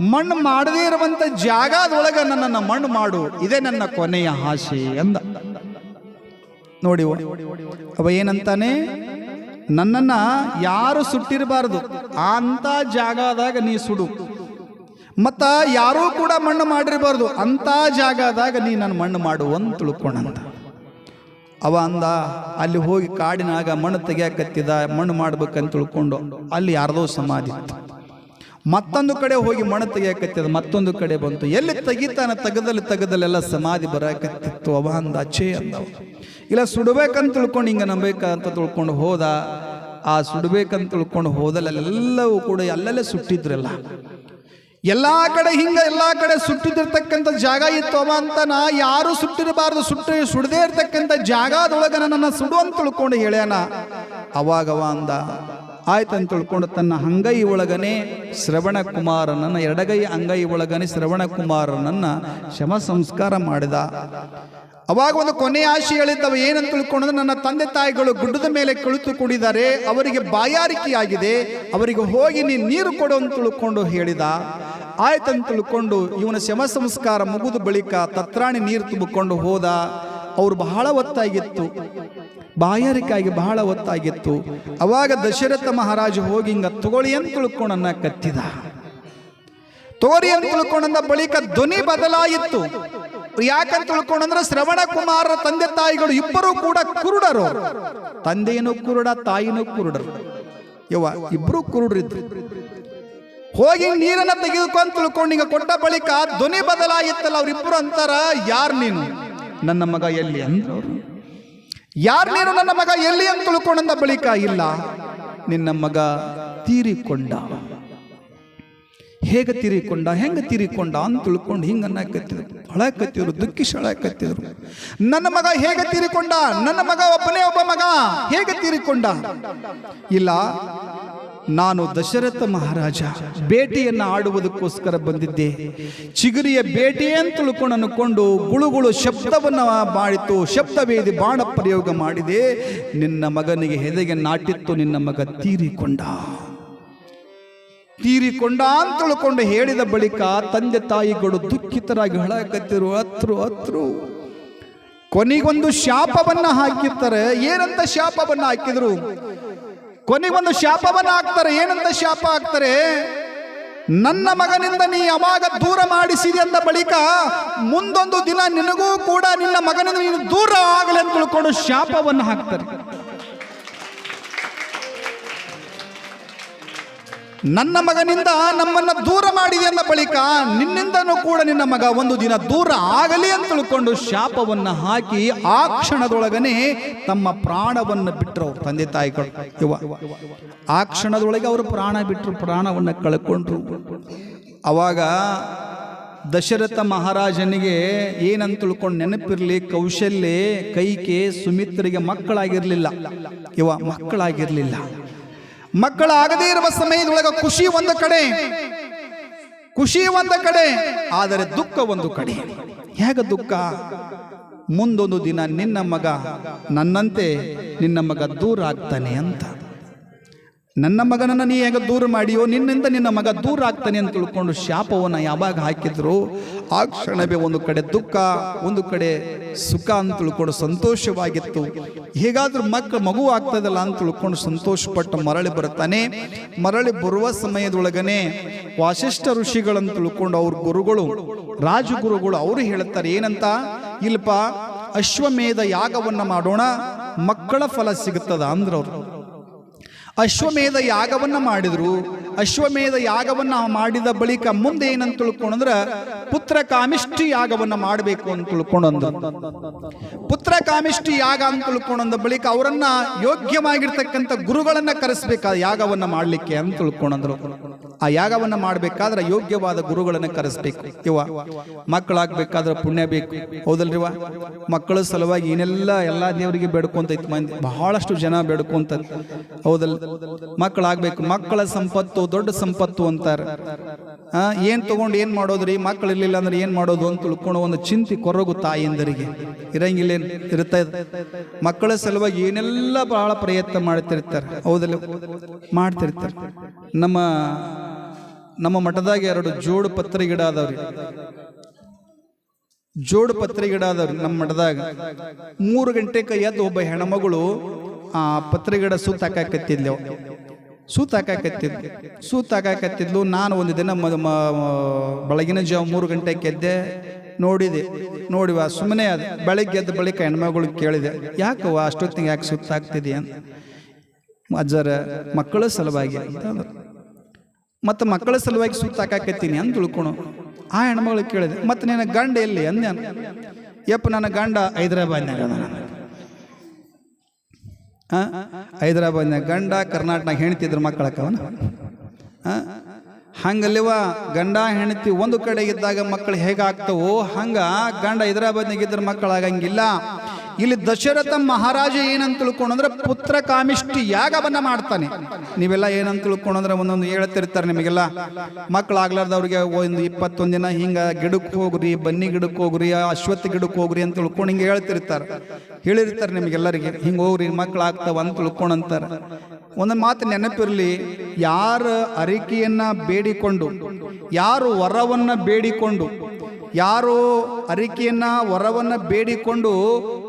ಮಣ್ಣು ಮಾಡದೇ ಇರುವಂಥ ಜಾಗದೊಳಗ ನನ್ನನ್ನು ಮಣ್ಣು ಮಾಡು. ಇದೇ ನನ್ನ ಕೊನೆಯ ಆಶೆ ಅಂದ. ನೋಡಿ ಅವ ಏನಂತಾನೆ? ನನ್ನನ್ನ ಯಾರು ಸುಟ್ಟಿರಬಾರದು. ಅಂತ ಜಾಗದಾಗ ನೀ ಸುಡು. ಮತ್ತ ಯಾರೂ ಕೂಡ ಮಣ್ಣು ಮಾಡಿರಬಾರ್ದು. ಅಂತ ಜಾಗದಾಗ ನೀ ನನ್ನ ಮಣ್ಣು ಮಾಡುವಂತ ತಿಳ್ಕೊಂಡಂತ ಅವ ಅಂದ, ಅಲ್ಲಿ ಹೋಗಿ ಕಾಡಿನಾಗ ಮಣ್ಣು ತೆಗಿಯಾಕತ್ತಿದ, ಮಣ್ಣು ಮಾಡ್ಬೇಕಂತ ತಿಳ್ಕೊಂಡು ಅಲ್ಲಿ ಯಾರ್ದೋ ಸಮಾಧಿ ಇತ್ತು. ಮತ್ತೊಂದು ಕಡೆ ಹೋಗಿ ಮಣ್ಣು ತೆಗಿಯಾಕತ್ತಿದ, ಮತ್ತೊಂದು ಕಡೆ ಬಂತು. ಎಲ್ಲಿ ತೆಗಿತಾನೆ? ತೆಗದಲ್ಲಿ ತೆಗದಲ್ಲೆಲ್ಲ ಸಮಾಧಿ ಬರಕತ್ತಿತ್ತು. ಅವ ಅಂದ ಅಚ್ಚೇ ಅಂದವ. ಇಲ್ಲ, ಸುಡ್ಬೇಕಂತ ತಿಳ್ಕೊಂಡು ಹಿಂಗೆ ನಂಬೇಕಂತ ತಿಳ್ಕೊಂಡು ಹೋದ. ಆ ಸುಡ್ಬೇಕಂತ ತಿಳ್ಕೊಂಡು ಹೋದಲ್ಲೆಲ್ಲವೂ ಕೂಡ ಅಲ್ಲಲ್ಲೇ ಸುಟ್ಟಿದ್ರಲ್ಲ. ಎಲ್ಲಾ ಕಡೆ ಹಿಂಗ, ಎಲ್ಲಾ ಕಡೆ ಸುಟ್ಟಿದಿರ್ತಕ್ಕಂಥ ಜಾಗ ಇತ್ತು ಅವ ನಾ ಯಾರು ಸುಟ್ಟಿರಬಾರ್ದು, ಸುಟ್ಟಿ, ಸುಡದೇ ಇರ್ತಕ್ಕಂಥ ಜಾಗದೊಳಗ ನನ್ನ ಸುಡು ಅಂತ ತಿಳ್ಕೊಂಡು ಹೇಳ್ಯಾನ. ಅವಾಗವ ಅಂದ ಆಯ್ತಂತ ತಿಳ್ಕೊಂಡು ತನ್ನ ಅಂಗೈ ಒಳಗನೆ ಶ್ರವಣ ಕುಮಾರನನ್ನ, ಎಡಗೈ ಅಂಗೈ ಒಳಗನೆ ಶ್ರವಣ ಕುಮಾರನನ್ನ ಶಮ ಸಂಸ್ಕಾರ ಮಾಡಿದ. ಅವಾಗ ಒಂದು ಕೊನೆಯ ಆಶೆ ಹೇಳಿದ್ದವ, ಏನಂತ ತಿಳ್ಕೊಂಡ್ರೆ, ನನ್ನ ತಂದೆ ತಾಯಿಗಳು ಗುಡ್ಡದ ಮೇಲೆ ಕುಳಿತು ಕುಡಿದರೆ ಅವರಿಗೆ ಬಾಯಾರಿಕೆಯಾಗಿದೆ, ಅವರಿಗೆ ಹೋಗಿ ನೀನು ನೀರು ಕೊಡು ಅಂತ ತಿಳ್ಕೊಂಡು ಹೇಳಿದ. ಆಯ್ತಂತ ತಿಳ್ಕೊಂಡು ಇವನ ಶಮ ಸಂಸ್ಕಾರ ಮುಗಿದ ಬಳಿಕ ತತ್ರಾಣಿ ನೀರು ತುಂಬಿಕೊಂಡು ಹೋದ. ಅವ್ರು ಬಹಳ ಒತ್ತಾಗಿತ್ತು. ಬಾಯಾರಿಕೆಯಾಗಿ ಬಹಳ ಒತ್ತಾಗಿತ್ತು. ಅವಾಗ ದಶರಥ ಮಹಾರಾಜ ಹೋಗಿ ಹಿಂಗ ತಗೊಳ್ಳಿ ಅಂತ ತಿಳ್ಕೊಂಡನ್ನ ಕತ್ತಿದ ತೋರಿ ಅಂತ ತಿಳ್ಕೊಂಡಂದ ಬಳಿಕ ಧ್ವನಿ ಬದಲಾಯಿತು. ಯಾಕಂತ ತಿಳ್ಕೊಂಡಂದ್ರೆ ಶ್ರವಣ ಕುಮಾರರ ತಂದೆ ತಾಯಿಗಳು ಇಬ್ಬರೂ ಕೂಡ ಕುರುಡರು. ತಂದೆಯನು ಕುರುಡ, ತಾಯಿನೂ ಕುರುಡರು. ಯವ್ವ, ಇಬ್ರು ಕುರುಡ್ರಿದ್ರು. ಹೋಗಿ ನೀರನ್ನ ತೆಗೆದುಕೊಂಡು ತಿಳ್ಕೊಂಡು ಹಿಂಗ ಕೊಟ್ಟ ಬಳಿಕ ಧ್ವನಿ ಬದಲಾಯಿತಲ್ಲ ಅವ್ರಿಬ್ರು ಅಂತಾರ, ಯಾರ್ ನೀನು? ನನ್ನ ಮಗ ಎಲ್ಲಿ? ಯಾರು ಯಾರ್ ನೀನು? ನನ್ನ ಮಗ ಎಲ್ಲಿ? ಅಂತ ತಿಳ್ಕೊಂಡಂದ ಬಳಿಕ, ಇಲ್ಲ, ನಿನ್ನ ಮಗ ತೀರಿಕೊಂಡ. ಹೇಗೆ ತೀರಿಕೊಂಡ, ಹೆಂಗೆ ತೀರಿಕೊಂಡ ಅಂತ ತಿಳ್ಕೊಂಡು ಹಿಂಗೆ ಅನ್ನಕತ್ತಿದ್ರು. ಅಳಕತ್ತಿದ್ರು, ದುಃಖಿಸಿ ಅಳಕತ್ತಿದ್ರು. ನನ್ನ ಮಗ ಹೇಗೆ ತೀರಿಕೊಂಡ? ನನ್ನ ಮಗ ಒಬ್ಬನೇ ಒಬ್ಬ ಮಗ. ಹೇಗೆ ತೀರಿಕೊಂಡ? ಇಲ್ಲ, ನಾನು ದಶರಥ ಮಹಾರಾಜ, ಬೇಟೆಯನ್ನು ಆಡುವುದಕ್ಕೋಸ್ಕರ ಬಂದಿದ್ದೆ. ಚಿಗುರಿಯ ಬೇಟೆ ಅಂತ ತಿಳ್ಕೊಂಡು ಅನ್ಕೊಂಡು ಗುಳುಗುಳು ಶಬ್ದವನ್ನು ಮಾಡಿತು. ಶಬ್ದವೇದಿ ಬಾಣ ಪ್ರಯೋಗ ಮಾಡಿದೆ. ನಿನ್ನ ಮಗನಿಗೆ ಹೆದೆಗೆ ನಾಟಿತ್ತು, ನಿನ್ನ ಮಗ ತೀರಿಕೊಂಡ. ತೀರಿಕೊಂಡ ಅಂತ ತಿಳ್ಕೊಂಡು ಹೇಳಿದ ಬಳಿಕ ತಂದೆ ತಾಯಿಗಳು ದುಃಖಿತರಾಗಿ ಹಳಕತ್ತಿರು ಹತ್ರು ಹತ್ರು. ಕೊನೆಗೊಂದು ಶಾಪವನ್ನ ಹಾಕಿರ್ತಾರೆ. ಏನಂತ ಶಾಪವನ್ನ ಹಾಕಿದ್ರು? ಕೊನೆಗೊಂದು ಶಾಪವನ್ನ ಹಾಕ್ತಾರೆ. ಏನಂತ ಶಾಪ ಹಾಕ್ತಾರೆ? ನನ್ನ ಮಗನಿಂದ ನೀ ಯಾವಾಗ ದೂರ ಮಾಡಿಸಿದೆ ಅಂದ ಬಳಿಕ ಮುಂದೊಂದು ದಿನ ನಿನಗೂ ಕೂಡ ನಿನ್ನ ಮಗನಿಂದ ನೀನು ದೂರ ಆಗಲಿ ಅಂತ ತಿಳ್ಕೊಂಡು ಶಾಪವನ್ನು ಹಾಕ್ತಾರೆ. ನನ್ನ ಮಗನಿಂದ ನಮ್ಮನ್ನು ದೂರ ಮಾಡಿದೆ ಎಂದ ಬಳಿಕ ನಿನ್ನಿಂದನೂ ಕೂಡ ನಿನ್ನ ಮಗ ಒಂದು ದಿನ ದೂರ ಆಗಲಿ ಅಂತ ತಿಳ್ಕೊಂಡು ಶಾಪವನ್ನು ಹಾಕಿ ಆ ಕ್ಷಣದೊಳಗನೆ ತಮ್ಮ ಪ್ರಾಣವನ್ನು ಬಿಟ್ಟರು ತಂದೆ ತಾಯಿಗಳು ಇವ ಆ ಕ್ಷಣದೊಳಗೆ ಅವರು ಪ್ರಾಣ ಬಿಟ್ಟರು ಪ್ರಾಣವನ್ನು ಕಳ್ಕೊಂಡ್ರು. ಅವಾಗ ದಶರಥ ಮಹಾರಾಜನಿಗೆ ಏನಂತ ತಿಳ್ಕೊಂಡು ನೆನಪಿರಲಿ, ಕೌಶಲ್ಯ, ಕೈಕೆ ಸುಮಿತ್ರಿಗೆ ಮಕ್ಕಳಾಗಿರಲಿಲ್ಲ. ಇವ ಮಕ್ಕಳಾಗಿರ್ಲಿಲ್ಲ. ಮಕ್ಕಳಾಗದೇ ಇರುವ ಸಮಯದೊಳಗ ಖುಷಿ ಒಂದು ಕಡೆ, ಖುಷಿ ಒಂದು ಕಡೆ, ಆದರೆ ದುಃಖ ಒಂದು ಕಡೆ. ಹೇಗ ದುಃಖ? ಮುಂದೊಂದು ದಿನ ನಿನ್ನ ಮಗ ನನ್ನಂತೆ, ನಿನ್ನ ಮಗ ದೂರ ಆಗ್ತಾನೆ ಅಂತ. ನನ್ನ ಮಗನನ್ನು ನೀ ಹೇಗೆ ದೂರ ಮಾಡಿಯೋ, ನಿನ್ನಿಂದ ನಿನ್ನ ಮಗ ದೂರ ಆಗ್ತಾನೆ ಅಂತ ತಿಳ್ಕೊಂಡು ಶಾಪವನ್ನು ಯಾವಾಗ ಹಾಕಿದ್ರು, ಆ ಕ್ಷಣವೇ ಒಂದು ಕಡೆ ದುಃಖ, ಒಂದು ಕಡೆ ಸುಖ ಅಂತ ತಿಳ್ಕೊಂಡು ಸಂತೋಷವಾಗಿತ್ತು. ಹೇಗಾದ್ರೂ ಮಕ್ಕಳು ಮಗು ಆಗ್ತದಲ್ಲ ಅಂತ ತಿಳ್ಕೊಂಡು ಸಂತೋಷಪಟ್ಟು ಮರಳಿ ಬರ್ತಾನೆ. ಮರಳಿ ಬರುವ ಸಮಯದೊಳಗನೆ ವಾಸಿಷ್ಠ ಋಷಿಗಳನ್ನು ತಿಳ್ಕೊಂಡು ಅವ್ರ ಗುರುಗಳು, ರಾಜಗುರುಗಳು ಅವರು ಹೇಳ್ತಾರೆ, ಏನಂತ? ಇಲ್ಪ ಅಶ್ವಮೇಧ ಯಾಗವನ್ನು ಮಾಡೋಣ, ಮಕ್ಕಳ ಫಲ ಸಿಗುತ್ತದ ಅಂದ್ರವ್ರು. ಅಶ್ವಮೇಧ ಯಾಗವನ್ನ ಮಾಡಿದ್ರು. ಅಶ್ವಮೇಧ ಯಾಗವನ್ನ ಮಾಡಿದ ಬಳಿಕ ಮುಂದೆ ಏನಂತ ತಿಳ್ಕೊಂಡ್ರ ಪುತ್ರ ಕಾಮಿಷ್ಟಿ ಯಾಗವನ್ನ ಮಾಡಬೇಕು ಅಂತ ತಿಳ್ಕೊಂಡಂದ ಪುತ್ರ ಕಾಮಿಷ್ಟಿ ಯಾಗ ಅಂತ ತಿಳ್ಕೊಂಡಂದ ಬಳಿಕ ಅವರನ್ನ ಯೋಗ್ಯವಾಗಿರ್ತಕ್ಕಂಥ ಗುರುಗಳನ್ನ ಕರೆಸ್ಬೇಕಾದ ಯಾಗವನ್ನ ಮಾಡ್ಲಿಕ್ಕೆ ಅಂತ ತಿಳ್ಕೊಂಡಂದ್ರು. ಆ ಯಾಗವನ್ನ ಮಾಡ್ಬೇಕಾದ್ರೆ ಯೋಗ್ಯವಾದ ಗುರುಗಳನ್ನ ಕರೆಸ್ಬೇಕು. ಇವ, ಮಕ್ಕಳಾಗ್ಬೇಕಾದ್ರೆ ಪುಣ್ಯ ಬೇಕು. ಹೌದಲ್ರಿವ ಮಕ್ಕಳ ಸಲುವಾಗಿ ಏನೆಲ್ಲ ಎಲ್ಲಾ ದೇವರಿಗೆ ಬೇಡ್ಕೊಂತೈತಿ ಮಂದಿ. ಬಹಳಷ್ಟು ಜನ ಬೇಡ್ಕೊಂತ ಹೌದಲ್ ಮಕ್ಕಳಾಗ್ಬೇಕು. ಮಕ್ಕಳ ಸಂಪತ್ತು ದೊಡ್ಡ ಸಂಪತ್ತು ಅಂತಾರೆ. ಏನ್ ತಗೊಂಡು ಏನ್ ಮಾಡೋದ್ರಿ? ಮಕ್ಕಳು ಇರ್ಲಿಲ್ಲ ಅಂದ್ರೆ ಏನ್ ಮಾಡೋದು ಅಂತ ತಿಳ್ಕೊಂಡು ಒಂದು ಚಿಂತೆ ಕೊರಗು ತಾಯಿಯಂದರಿಗೆ ಇರಂಗಿಲ್ಲ ಇರುತ್ತೆ? ಮಕ್ಕಳ ಸಲುವಾಗಿ ಏನೆಲ್ಲ ಬಹಳ ಪ್ರಯತ್ನ ಮಾಡ್ತಿರ್ತಾರೆ. ಹೌದಲ್ಲ? ಮಾಡ್ತಿರ್ತಾರೆ. ನಮ್ಮ ನಮ್ಮ ಮಠದಾಗ ಎರಡು ಜೋಡು ಪತ್ರೆ ಗಿಡ ಅದಾವ್ರಿ. ಜೋಡು ಪತ್ರೆ ಗಿಡ ಅದಾವ್ರಿ ನಮ್ಮ ಮಠದಾಗ. ಮೂರು ಗಂಟೆಗೆ ಎದ್ದು ಒಬ್ಬ ಹೆಣ್ಮಗಳು ಆ ಪತ್ರಿಗಡ ಸೂತ್ ಹಾಕಾಕತ್ತಿದ್ಲು. ಸೂತ್ ನಾನು ಒಂದು ದಿನ ಬೆಳಗಿನ ಜಾವ ಮೂರು ಗಂಟೆಗೆ ಎದ್ದೆ, ನೋಡಿದೆ. ನೋಡಿವ ಸುಮ್ಮನೆ ಅದು ಬೆಳಗ್ಗೆ ಎದ್ದ ಬಳಿಕ ಹೆಣ್ಮಗಳು ಕೇಳಿದೆ, ಯಾಕವ್ವ ಅಷ್ಟೊತ್ತಿಗೆ ಯಾಕೆ ಸುತ್ತ ಅಂತ ಅಜ್ಜರ, ಮಕ್ಕಳ ಸಲುವಾಗಿ ಅಂತ. ಮತ್ತು ಮಕ್ಕಳ ಸಲುವಾಗಿ ಸುತ್ತ ಹಾಕಾಕತ್ತೀನಿ ಅಂತ ತಿಳ್ಕೊಳು ಆ ಹೆಣ್ಮಗಳು ಕೇಳಿದೆ, ಮತ್ತು ನಿನ್ನ ಗಂಡ ಎಲ್ಲಿ? ಅಂದೆ. ಯಪ್ಪ, ನನ್ನ ಗಂಡ ಹೈದರಾಬಾದ್ನಾಗ ಅದಾನ. ಹೈದರಾಬಾದ್ನಾಗ ಗಂಡ ಕರ್ನಾಟಕ ಹೆಣ್ತಿದ್ರ ಮಕ್ಕಳಕ್ಕವನ ಹಂಗಲ್ಲಿವ ಗಂಡ ಹೆಣ್ತಿ ಒಂದು ಕಡೆ ಇದ್ದಾಗ ಮಕ್ಕಳು ಹೇಗಾಗ್ತವೋ ಹಂಗ ಗಂಡ ಹೈದರಾಬಾದ್ನಾಗ ಇದ್ರ ಮಕ್ಕಳು ಆಗಂಗಿಲ್ಲ ಇಲ್ಲಿ ದಶರಥ ಮಹಾರಾಜ ಏನಂತ ತಿಳ್ಕೊಂಡ್ರೆ ಪುತ್ರ ಕಾಮಿಷ್ಟಿ ಯಾಗವನ್ನ ಮಾಡ್ತಾನೆ. ನೀವೆಲ್ಲ ಏನಂತ ತಿಳ್ಕೊಂಡ್ರೆ ಒಂದೊಂದು ಹೇಳ್ತಿರ್ತಾರೆ ನಿಮಗೆಲ್ಲ. ಮಕ್ಕಳಾಗ್ಲಾರ್ದವ್ರಿಗೆ ಒಂದು ಇಪ್ಪತ್ತೊಂದು ದಿನ ಹಿಂಗ ಗಿಡಕ್ಕೆ ಹೋಗ್ರಿ, ಬನ್ನಿ ಗಿಡಕ್ಕೆ ಹೋಗ್ರಿ, ಅಶ್ವತ್ಥ ಗಿಡಕ್ಕೆ ಹೋಗ್ರಿ ಅಂತ ತಿಳ್ಕೊಂಡು ಹಿಂಗೆ ಹೇಳ್ತಿರ್ತಾರೆ. ಹೇಳಿರ್ತಾರೆ ನಿಮಗೆಲ್ಲರಿಗೆ, ಹಿಂಗೆ ಹೋಗ್ರಿ ಮಕ್ಕಳಾಗ್ತಾವ ಅಂತ ತಿಳ್ಕೊಂಡಂತಾರೆ. ಒಂದು ಮಾತು ನೆನಪಿರಲಿ, ಯಾರ ಅರಿಕೆಯನ್ನ ಬೇಡಿಕೊಂಡು, ಯಾರು ವರವನ್ನ ಬೇಡಿಕೊಂಡು ಯಾರು ಅರಿಕೆಯನ್ನ, ವರವನ್ನ ಬೇಡಿಕೊಂಡು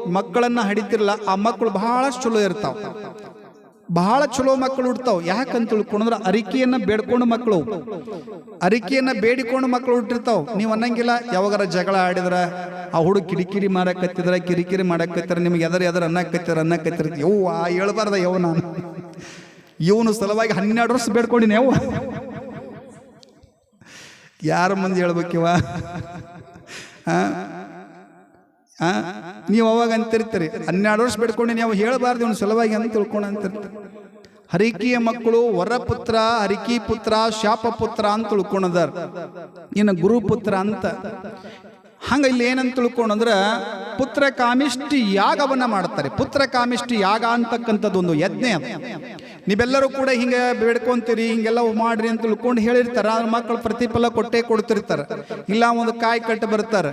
ಮಕ್ಕಳನ್ನ ಹಡಿತಿರಲ್ಲ, ಆ ಮಕ್ಕಳು ಬಹಳ ಚಲೋ ಇರ್ತಾವ. ಬಹಳ ಚಲೋ ಮಕ್ಕಳು ಹುಡ್ತಾವ ಯಾಕಂತ ತಿಳ್ಕೊಂಡ್ರೆ ಅರಿಕೆಯನ್ನ ಬೇಡ್ಕೊಂಡು ಮಕ್ಕಳು. ಅರಿಕೆಯನ್ನ ಬೇಡಿಕೊಂಡು ಮಕ್ಕಳು ಹುಟ್ಟಿರ್ತಾವ. ನೀವು ಅನ್ನಂಗಿಲ್ಲ, ಯಾವಾಗಾರ ಜಗಳ ಆಡಿದ್ರ, ಆ ಹುಡುಗ ಕಿರಿಕಿರಿ ಮಾಡಕತ್ತಿದ್ರ, ಕಿರಿಕಿರಿ ಮಾಡಕತ್ತಿರ ನಿಮ್ಗೆ ಎದರ ಎದರ ಅನ್ನಕತ್ತಿರ ಅನ್ನಕತ್ತಿರ ಯವ್ವ, ಹೇಳ್ಬಾರ್ದ ಯವ್ ನಾನು. ಇವನು ಸಲುವಾಗಿ ಹನ್ನೆರಡು ವರ್ಷ ಬೇಡ್ಕೊಂಡಿನಿ ಯಾರ ಮಂದಿ ಹೇಳ್ಬೇಕಿವ? ನೀವು ಅವಾಗ ಅಂತಿರ್ತೀರಿ. ಹನ್ನೆರಡು ವರ್ಷ ಬಿಡ್ಕೊಂಡು ನೀವು ಹೇಳಬಾರ್ದು, ಇವನು ಸಲುವಾಗಿ ಅಂತ ತಿಳ್ಕೊಂಡು ಅಂತಿರ್ತಾರೆ. ಹರಿಕಿಯ ಮಕ್ಕಳು ವರಪುತ್ರ, ಹರಿಕಿ ಪುತ್ರ, ಶಾಪ ಪುತ್ರ ಅಂತ ತಿಳ್ಕೊಂಡದಾರ. ಇನ್ನು ಗುರುಪುತ್ರ ಅಂತ. ಹಂಗ ಇಲ್ಲಿ ಏನಂತ ತಿಳ್ಕೊಂಡ್ರ ಪುತ್ರ ಕಾಮಿಷ್ಟಿ ಯಾಗವನ್ನ ಮಾಡ್ತಾರೆ. ಪುತ್ರ ಕಾಮಿಷ್ಟಿ ಯಾಗ ಅಂತಕ್ಕಂಥದ್ದು ಒಂದು ಯಜ್ಞ. ನೀವೆಲ್ಲರೂ ಕೂಡ ಹಿಂಗೆ ಬೇಡ್ಕೊಂತೀರಿ ಹಿಂಗೆಲ್ಲ ಮಾಡ್ರಿ ಅಂತ ತಿಳ್ಕೊಂಡು ಹೇಳಿರ್ತಾರೆ. ಆ ಮಕ್ಕಳು ಪ್ರತಿಫಲ ಕೊಟ್ಟೇ ಕೊಡ್ತಿರ್ತಾರೆ. ಇಲ್ಲ, ಒಂದು ಕಾಯಿ ಕಟ್ಟಿ ಬರ್ತಾರೆ.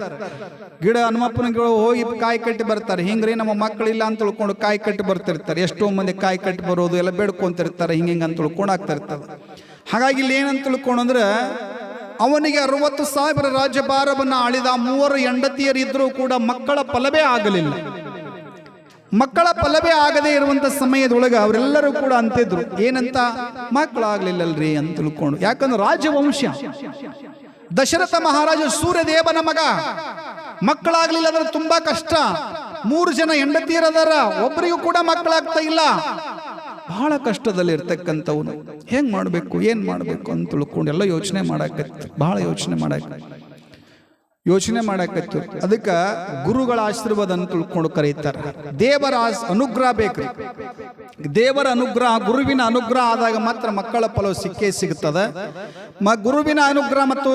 ಗಿಡ ಹನುಮಪ್ಪನ ಗಿಡ ಹೋಗಿ ಕಾಯಿ ಕಟ್ಟಿ ಬರ್ತಾರೆ. ಹಿಂಗ್ರಿ ನಮ್ಮ ಮಕ್ಕಳಿಲ್ಲ ಅಂತ ತಿಳ್ಕೊಂಡು ಕಾಯಿ ಕಟ್ಟಿ ಬರ್ತಿರ್ತಾರೆ. ಎಷ್ಟೋ ಮಂದಿ ಕಾಯಿ ಕಟ್ಟಿ ಬರೋದು ಎಲ್ಲ ಬೇಡ್ಕೊಂತಿರ್ತಾರೆ. ಹಿಂಗೆ ಹಿಂಗೆ ಅಂತ ತಿಳ್ಕೊಂಡು ಆಗ್ತಾ ಹಾಗಾಗಿ ಇಲ್ಲಿ ಏನಂತ ತಿಳ್ಕೊಂಡ್ರೆ, ಅವನಿಗೆ ಅರವತ್ತು ಸಾವಿರ ರಾಜ್ಯಭಾರವನ್ನು ಆಳಿದ ಮೂವರು ಹೆಂಡತಿಯರಿದ್ದರೂ ಕೂಡ ಮಕ್ಕಳ ಫಲವೇ ಆಗಲಿಲ್ಲ. ಮಕ್ಕಳ ಫಲವೇ ಆಗದೇ ಇರುವಂತ ಸಮಯದೊಳಗೆ ಅವರೆಲ್ಲರೂ ಕೂಡ ಅಂತಿದ್ರು. ಏನಂತ? ಮಕ್ಕಳಾಗ್ಲಿಲ್ಲಲ್ರಿ ಅಂತ ತಿಳ್ಕೊಂಡು. ಯಾಕಂದ್ರೆ ರಾಜವಂಶ. ದಶರಥ ಮಹಾರಾಜ ಸೂರ್ಯದೇವನ ಮಗ. ಮಕ್ಕಳಾಗ್ಲಿಲ್ಲ ಅಂದ್ರೆ ತುಂಬಾ ಕಷ್ಟ. ಮೂರು ಜನ ಹೆಂಡತಿಯರದಾರ. ಒಬ್ಬರಿಗೂ ಕೂಡ ಮಕ್ಕಳಾಗ್ತಾ ಇಲ್ಲ. ಬಹಳ ಕಷ್ಟದಲ್ಲಿ ಇರ್ತಕ್ಕಂಥವನು. ಹೆಂಗ್ ಮಾಡಬೇಕು? ಏನ್ ಮಾಡಬೇಕು? ಅಂತ ತಿಳ್ಕೊಂಡು ಎಲ್ಲ ಯೋಚನೆ ಮಾಡಾಕತ್ತೆ. ಬಹಳ ಯೋಚನೆ ಮಾಡಾಕ ಯೋಚನೆ ಮಾಡಕತ್ತು ಅದಕ್ಕೆ ಗುರುಗಳ ಆಶೀರ್ವಾದ ಅಂತ ತಿಳ್ಕೊಂಡು ಕರೀತಾರೆ. ದೇವರ ಅನುಗ್ರಹ ಬೇಕು. ದೇವರ ಅನುಗ್ರಹ, ಗುರುವಿನ ಅನುಗ್ರಹ ಆದಾಗ ಮಾತ್ರ ಮಕ್ಕಳ ಫಲವು ಸಿಕ್ಕೇ ಸಿಗುತ್ತದೆ ಮ, ಗುರುವಿನ ಅನುಗ್ರಹ ಮತ್ತು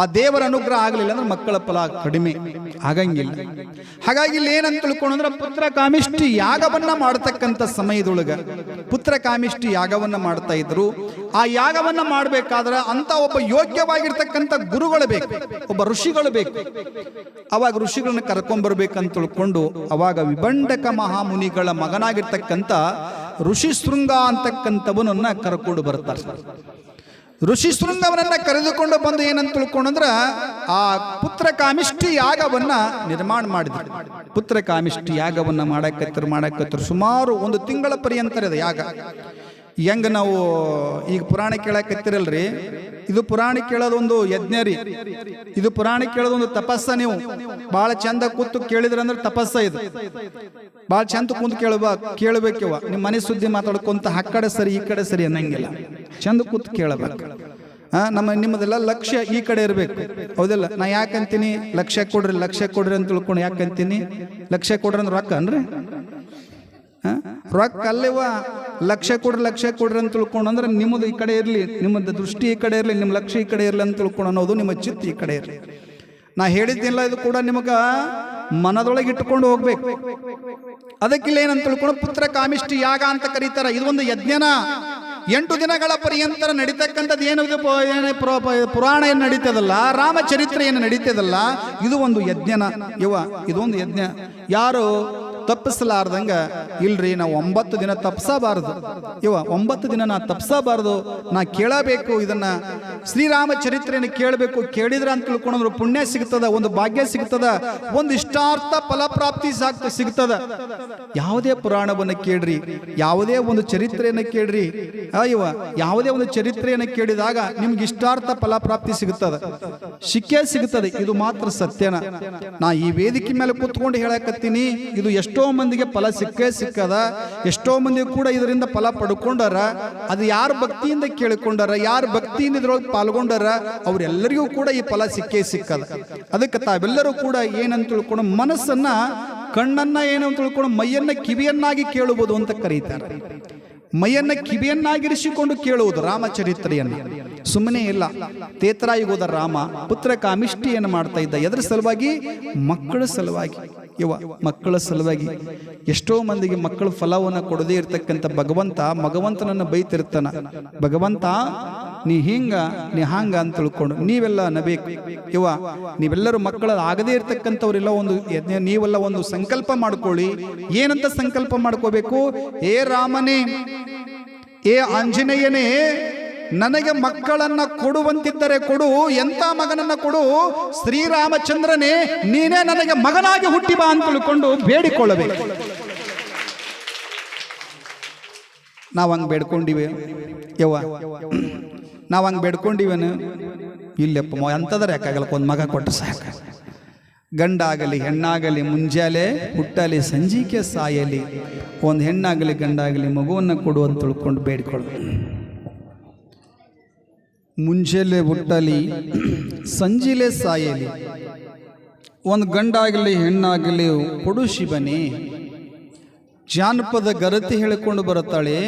ಆ ದೇವರ ಅನುಗ್ರಹ ಆಗಲಿಲ್ಲ ಅಂದ್ರೆ ಮಕ್ಕಳ ಫಲ ಕಡಿಮೆ ಆಗಂಗಿಲ್ಲ. ಹಾಗಾಗಿ ಇಲ್ಲಿ ಏನಂತ ತಿಳ್ಕೊಂಡ್ರೆ ಪುತ್ರ ಕಾಮಿಷ್ಟಿ ಯಾಗವನ್ನ ಮಾಡತಕ್ಕಂತ ಸಮಯದೊಳಗ ಪುತ್ರ ಕಾಮಿಷ್ಟಿ ಯಾಗವನ್ನ ಮಾಡ್ತಾ ಇದ್ರು. ಆ ಯಾಗವನ್ನ ಮಾಡಬೇಕಾದ್ರೆ ಅಂತ ಒಬ್ಬ ಯೋಗ್ಯವಾಗಿರ್ತಕ್ಕಂಥ ಗುರುಗಳು ಬೇಕು, ಒಬ್ಬ ಋಷಿಗಳು ಬೇಕು. ಅವಾಗ ಋಷಿಗಳನ್ನ ಕರ್ಕೊಂಡ್ಬರ್ಬೇಕಂತ ತಿಳ್ಕೊಂಡು ಅವಾಗ ವಿಭಂಡಕ ಮಹಾಮುನಿಗಳ ಮಗನಾಗಿರ್ತಕ್ಕಂಥ ಋಷಿ ಶೃಂಗ ಅಂತಕ್ಕಂಥವನನ್ನ ಕರ್ಕೊಂಡು ಬರ್ತಾರೆ. ಋಷಿ ಸೃಂದವರನ್ನ ಕರೆದುಕೊಂಡು ಬಂದು ಏನಂತ ತಿಳ್ಕೊಂಡ್ರ ಆ ಪುತ್ರ ಕಾಮಿಷ್ಟಿ ಯಾಗವನ್ನ ನಿರ್ಮಾಣ ಮಾಡಿದ್ರು. ಪುತ್ರ ಕಾಮಿಷ್ಟಿ ಯಾಗವನ್ನ ಮಾಡಕತ್ತರು ಮಾಡಕತ್ತರು ಸುಮಾರು ಒಂದು ತಿಂಗಳ ಪರ್ಯಂತರ ಯಾಗ. ಹೆಂಗ ನಾವು ಈಗ ಪುರಾಣ ಕೇಳಕತ್ತಿರಲ್ರಿ ಇದು ಪುರಾಣ ಕೇಳೋದೊಂದು ಯಜ್ಞ ರೀ. ಇದು ಪುರಾಣ ಕೇಳೋದೊಂದು ತಪಸ್ಸ ನೀವು. ಭಾಳ ಚಂದ ಕೂತು ಕೇಳಿದ್ರಂದ್ರೆ ತಪಸ್ಸ ಇದು. ಭಾಳ ಚಂದ ಕುಂತು ಕೇಳಬ, ಕೇಳಬೇಕಿವ. ನಿಮ್ಮ ಮನೆ ಸುದ್ದಿ ಮಾತಾಡ್ಕೊಂತ ಆ ಕಡೆ ಸರಿ, ಈ ಕಡೆ ಸರಿ ಅನ್ನಂಗಿಲ್ಲ. ಚಂದ ಕೂತು ಕೇಳಬೇಕು. ಹಾಂ ನಮ್ಮ ನಿಮ್ಮದೆಲ್ಲ ಲಕ್ಷ್ಯ ಈ ಕಡೆ ಇರಬೇಕು. ಹೌದಿಲ್ಲ? ನಾ ಯಾಕಂತೀನಿ? ಲಕ್ಷ್ಯ ಕೊಡ್ರಿ ಲಕ್ಷ್ಯ ಕೊಡ್ರಿ ಅಂತ ತಿಳ್ಕೊಂಡು ಯಾಕಂತೀನಿ? ಲಕ್ಷ್ಯ ಕೊಡ್ರಿ ಅಂದ್ರೆ ರೊಕ್ಕ ಅನ್ರಿ? ರೊಕ್ಕ ಅಲ್ಲೇವ ಲಕ್ಷ ಕೊಡ್ರಿ ಲಕ್ಷ ಕೊಡ್ರಿ ಅಂತ ತಿಳ್ಕೊಂಡು ಅಂದ್ರೆ ನಿಮ್ಮದು ಈ ಕಡೆ ಇರಲಿ, ನಿಮ್ಮದು ದೃಷ್ಟಿ ಈ ಕಡೆ ಇರಲಿ, ನಿಮ್ಮ ಲಕ್ಷ ಈ ಕಡೆ ಇರಲಿ ಅಂತ ತಿಳ್ಕೊಂಡು ಅನ್ನೋದು ನಿಮ್ಮ ಚಿತ್ತ ಈ ಕಡೆ ಇರಲಿ. ನಾ ಹೇಳಿದ್ದಿಲ್ಲ, ಇದು ಕೂಡ ನಿಮಗೆ ಮನದೊಳಗೆ ಇಟ್ಕೊಂಡು ಹೋಗ್ಬೇಕು. ಅದಕ್ಕಿಲ್ಲ ಏನಂತ ತಿಳ್ಕೊಂಡು ಪುತ್ರ ಕಾಮಿಷ್ಟಿ ಯಾಗ ಅಂತ ಕರೀತಾರ. ಇದು ಒಂದು ಯಜ್ಞನ. ಎಂಟು ದಿನಗಳ ಪರ್ಯಂತರ ನಡೀತಕ್ಕಂಥದ್ದು ಏನು ಪುರಾಣ ಏನು ನಡೀತದಲ್ಲ, ರಾಮಚರಿತ್ರೆ ಏನು ನಡೀತದಲ್ಲ, ಇದು ಒಂದು ಯಜ್ಞನ. ಇವ ಇದೊಂದು ಯಜ್ಞ. ಯಾರು ತಪ್ಪಿಸಲಾರ್ದಂಗ ಇಲ್ರಿ, ನಾವು ಒಂಬತ್ತು ದಿನ ತಪ್ಸಬಾರದು. ಇವ ಒಂಬತ್ತು ದಿನ ನಾ ತಪ್ಸಬಾರದು, ನಾ ಕೇಳಬೇಕು ಇದನ್ನ. ಶ್ರೀರಾಮ ಚರಿತ್ರೆಯನ್ನು ಕೇಳಬೇಕು, ಕೇಳಿದ್ರ ಅಂತ ತಿಳ್ಕೊಂಡ್ರು ಪುಣ್ಯ ಸಿಗ್ತದ, ಒಂದು ಭಾಗ್ಯ ಸಿಗ್ತದ, ಒಂದು ಇಷ್ಟಾರ್ಥ ಫಲಪ್ರಾಪ್ತಿ ಸಾಕ್ತ ಸಿಗ್ತದ. ಯಾವುದೇ ಪುರಾಣವನ್ನು ಕೇಳ್ರಿ, ಯಾವುದೇ ಒಂದು ಚರಿತ್ರೆಯನ್ನು ಕೇಳ್ರಿ. ಇವ ಯಾವುದೇ ಒಂದು ಚರಿತ್ರೆಯನ್ನು ಕೇಳಿದಾಗ ನಿಮ್ಗೆ ಇಷ್ಟಾರ್ಥ ಫಲಪ್ರಾಪ್ತಿ ಸಿಗುತ್ತದೆ ಸಿಕ್ಕೇ ಸಿಗುತ್ತದೆ ಇದು ಮಾತ್ರ ಸತ್ಯನ. ನಾ ಈ ವೇದಿಕೆ ಮೇಲೆ ಕೂತ್ಕೊಂಡು ಹೇಳಕತ್ತೀನಿ, ಇದು ಎಷ್ಟೋ ಮಂದಿಗೆ ಫಲ ಸಿಕ್ಕೇ ಸಿಕ್ಕದ, ಎಷ್ಟೋ ಮಂದಿ ಕೂಡ ಇದರಿಂದ ಫಲ ಪಡ್ಕೊಂಡಾರ, ಅದು ಯಾರು ಭಕ್ತಿಯಿಂದ ಕೇಳಿಕೊಂಡಾರ, ಯಾರು ಭಕ್ತಿಯಿಂದ ಇದ್ರೊಳಗೆ ಪಾಲ್ಗೊಂಡಾರ, ಅವರೆಲ್ಲರಿಗೂ ಕೂಡ ಈ ಫಲ ಸಿಕ್ಕೇ ಸಿಕ್ಕದ. ಅದಕ್ಕೆ ತಾವೆಲ್ಲರೂ ಕೂಡ ಏನಂತ ತಿಳ್ಕೊಂಡು ಮನಸ್ಸನ್ನ, ಕಣ್ಣನ್ನ ಏನಂತ ತಿಳ್ಕೊಂಡು ಮೈಯನ್ನ ಕಿವಿಯನ್ನಾಗಿ ಕೇಳುವುದು ಅಂತ ಕರೀತಾರೆ. ಮೈಯನ್ನ ಕಿವಿಯನ್ನಾಗಿರಿಸಿಕೊಂಡು ಕೇಳುವುದು ರಾಮಚರಿತ್ರೆಯನ್ನು. ಸುಮ್ಮನೆ ಇಲ್ಲ, ತೇತರಾಯಿಗೋದ ರಾಮ ಪುತ್ರ ಕಾಮಿಷ್ಟಿಯನ್ನು ಮಾಡ್ತಾ ಇದ್ದ, ಎದರ ಸಲುವಾಗಿ? ಮಕ್ಕಳ ಸಲುವಾಗಿ. ಇವ ಮಕ್ಕಳ ಸಲುವಾಗಿ ಎಷ್ಟೋ ಮಂದಿಗೆ ಮಕ್ಕಳ ಫಲವನ್ನು ಕೊಡದೇ ಇರತಕ್ಕಂಥ ಭಗವಂತ ಭಗವಂತನನ್ನು ಬೈತಿರ್ತಾನ. ಭಗವಂತ, ನೀ ಹಿಂಗ, ನೀ ಹಾಂಗ ಅಂತ ತಿಳ್ಕೊಂಡು, ನೀವೆಲ್ಲ ಅನ್ನಬೇಕು ಇವ ನೀವೆಲ್ಲರೂ ಮಕ್ಕಳ ಆಗದೇ ಇರ್ತಕ್ಕಂಥವ್ರೆಲ್ಲ, ಒಂದು ಯಜ್ಞ, ನೀವೆಲ್ಲ ಒಂದು ಸಂಕಲ್ಪ ಮಾಡ್ಕೊಳ್ಳಿ. ಏನಂತ ಸಂಕಲ್ಪ ಮಾಡ್ಕೋಬೇಕು? ಏ ರಾಮನೇ, ಏ ಆಂಜನೇಯನೇ ನನಗೆ ಮಕ್ಕಳನ್ನ ಕೊಡುವಂತಿದ್ದರೆ ಕೊಡು, ಎಂತ ಮಗನನ್ನ ಕೊಡು, ಶ್ರೀರಾಮಚಂದ್ರನೇ, ನೀನೇ ನನಗೆ ಮಗನಾಗಿ ಹುಟ್ಟಿ ಬಾ ಅಂತ ತಿಳ್ಕೊಂಡು ಬೇಡಿಕೊಳ್ಳಬೇಕು. ನಾವು ಹಂಗೆ ಬೇಡ್ಕೊಂಡಿವೆ. ಯವ್ವ ನಾವು ಹಂಗೆ ಬೇಡ್ಕೊಂಡಿವೇನು. ಇಲ್ಲಪ್ಪ ಮ ಅಂಥದ್ರೆ ಯಾಕಾಗಲ್ಲ ಒಂದು ಮಗ ಕೊಟ್ಟು ಸಾಕು. ಗಂಡಾಗಲಿ, ಹೆಣ್ಣಾಗಲಿ, ಮುಂಜಾಲೆ, ಹುಟ್ಟಲಿ ಸಂಜಿಕೆ ಸಾಯಲಿ, ಒಂದು ಹೆಣ್ಣಾಗಲಿ, ಗಂಡಾಗಲಿ, ಮಗುವನ್ನು ಕೊಡು ಅಂತ ತಿಳ್ಕೊಂಡು ಬೇಡ್ಕೊಳ್ಳು ಮುಂಜಾಲೆ ಹುಟ್ಟಲಿ ಸಂಜಿಲೆ ಸಾಯಲಿ. ಒಂದು ಗಂಡಾಗಲಿ, ಹೆಣ್ಣಾಗಲಿ, ಕೊಡು ಶಿವನೇ. ಜಾನಪದ ಗರತಿ ಹೇಳಿಕೊಂಡು ಬರುತ್ತಾಳೆ.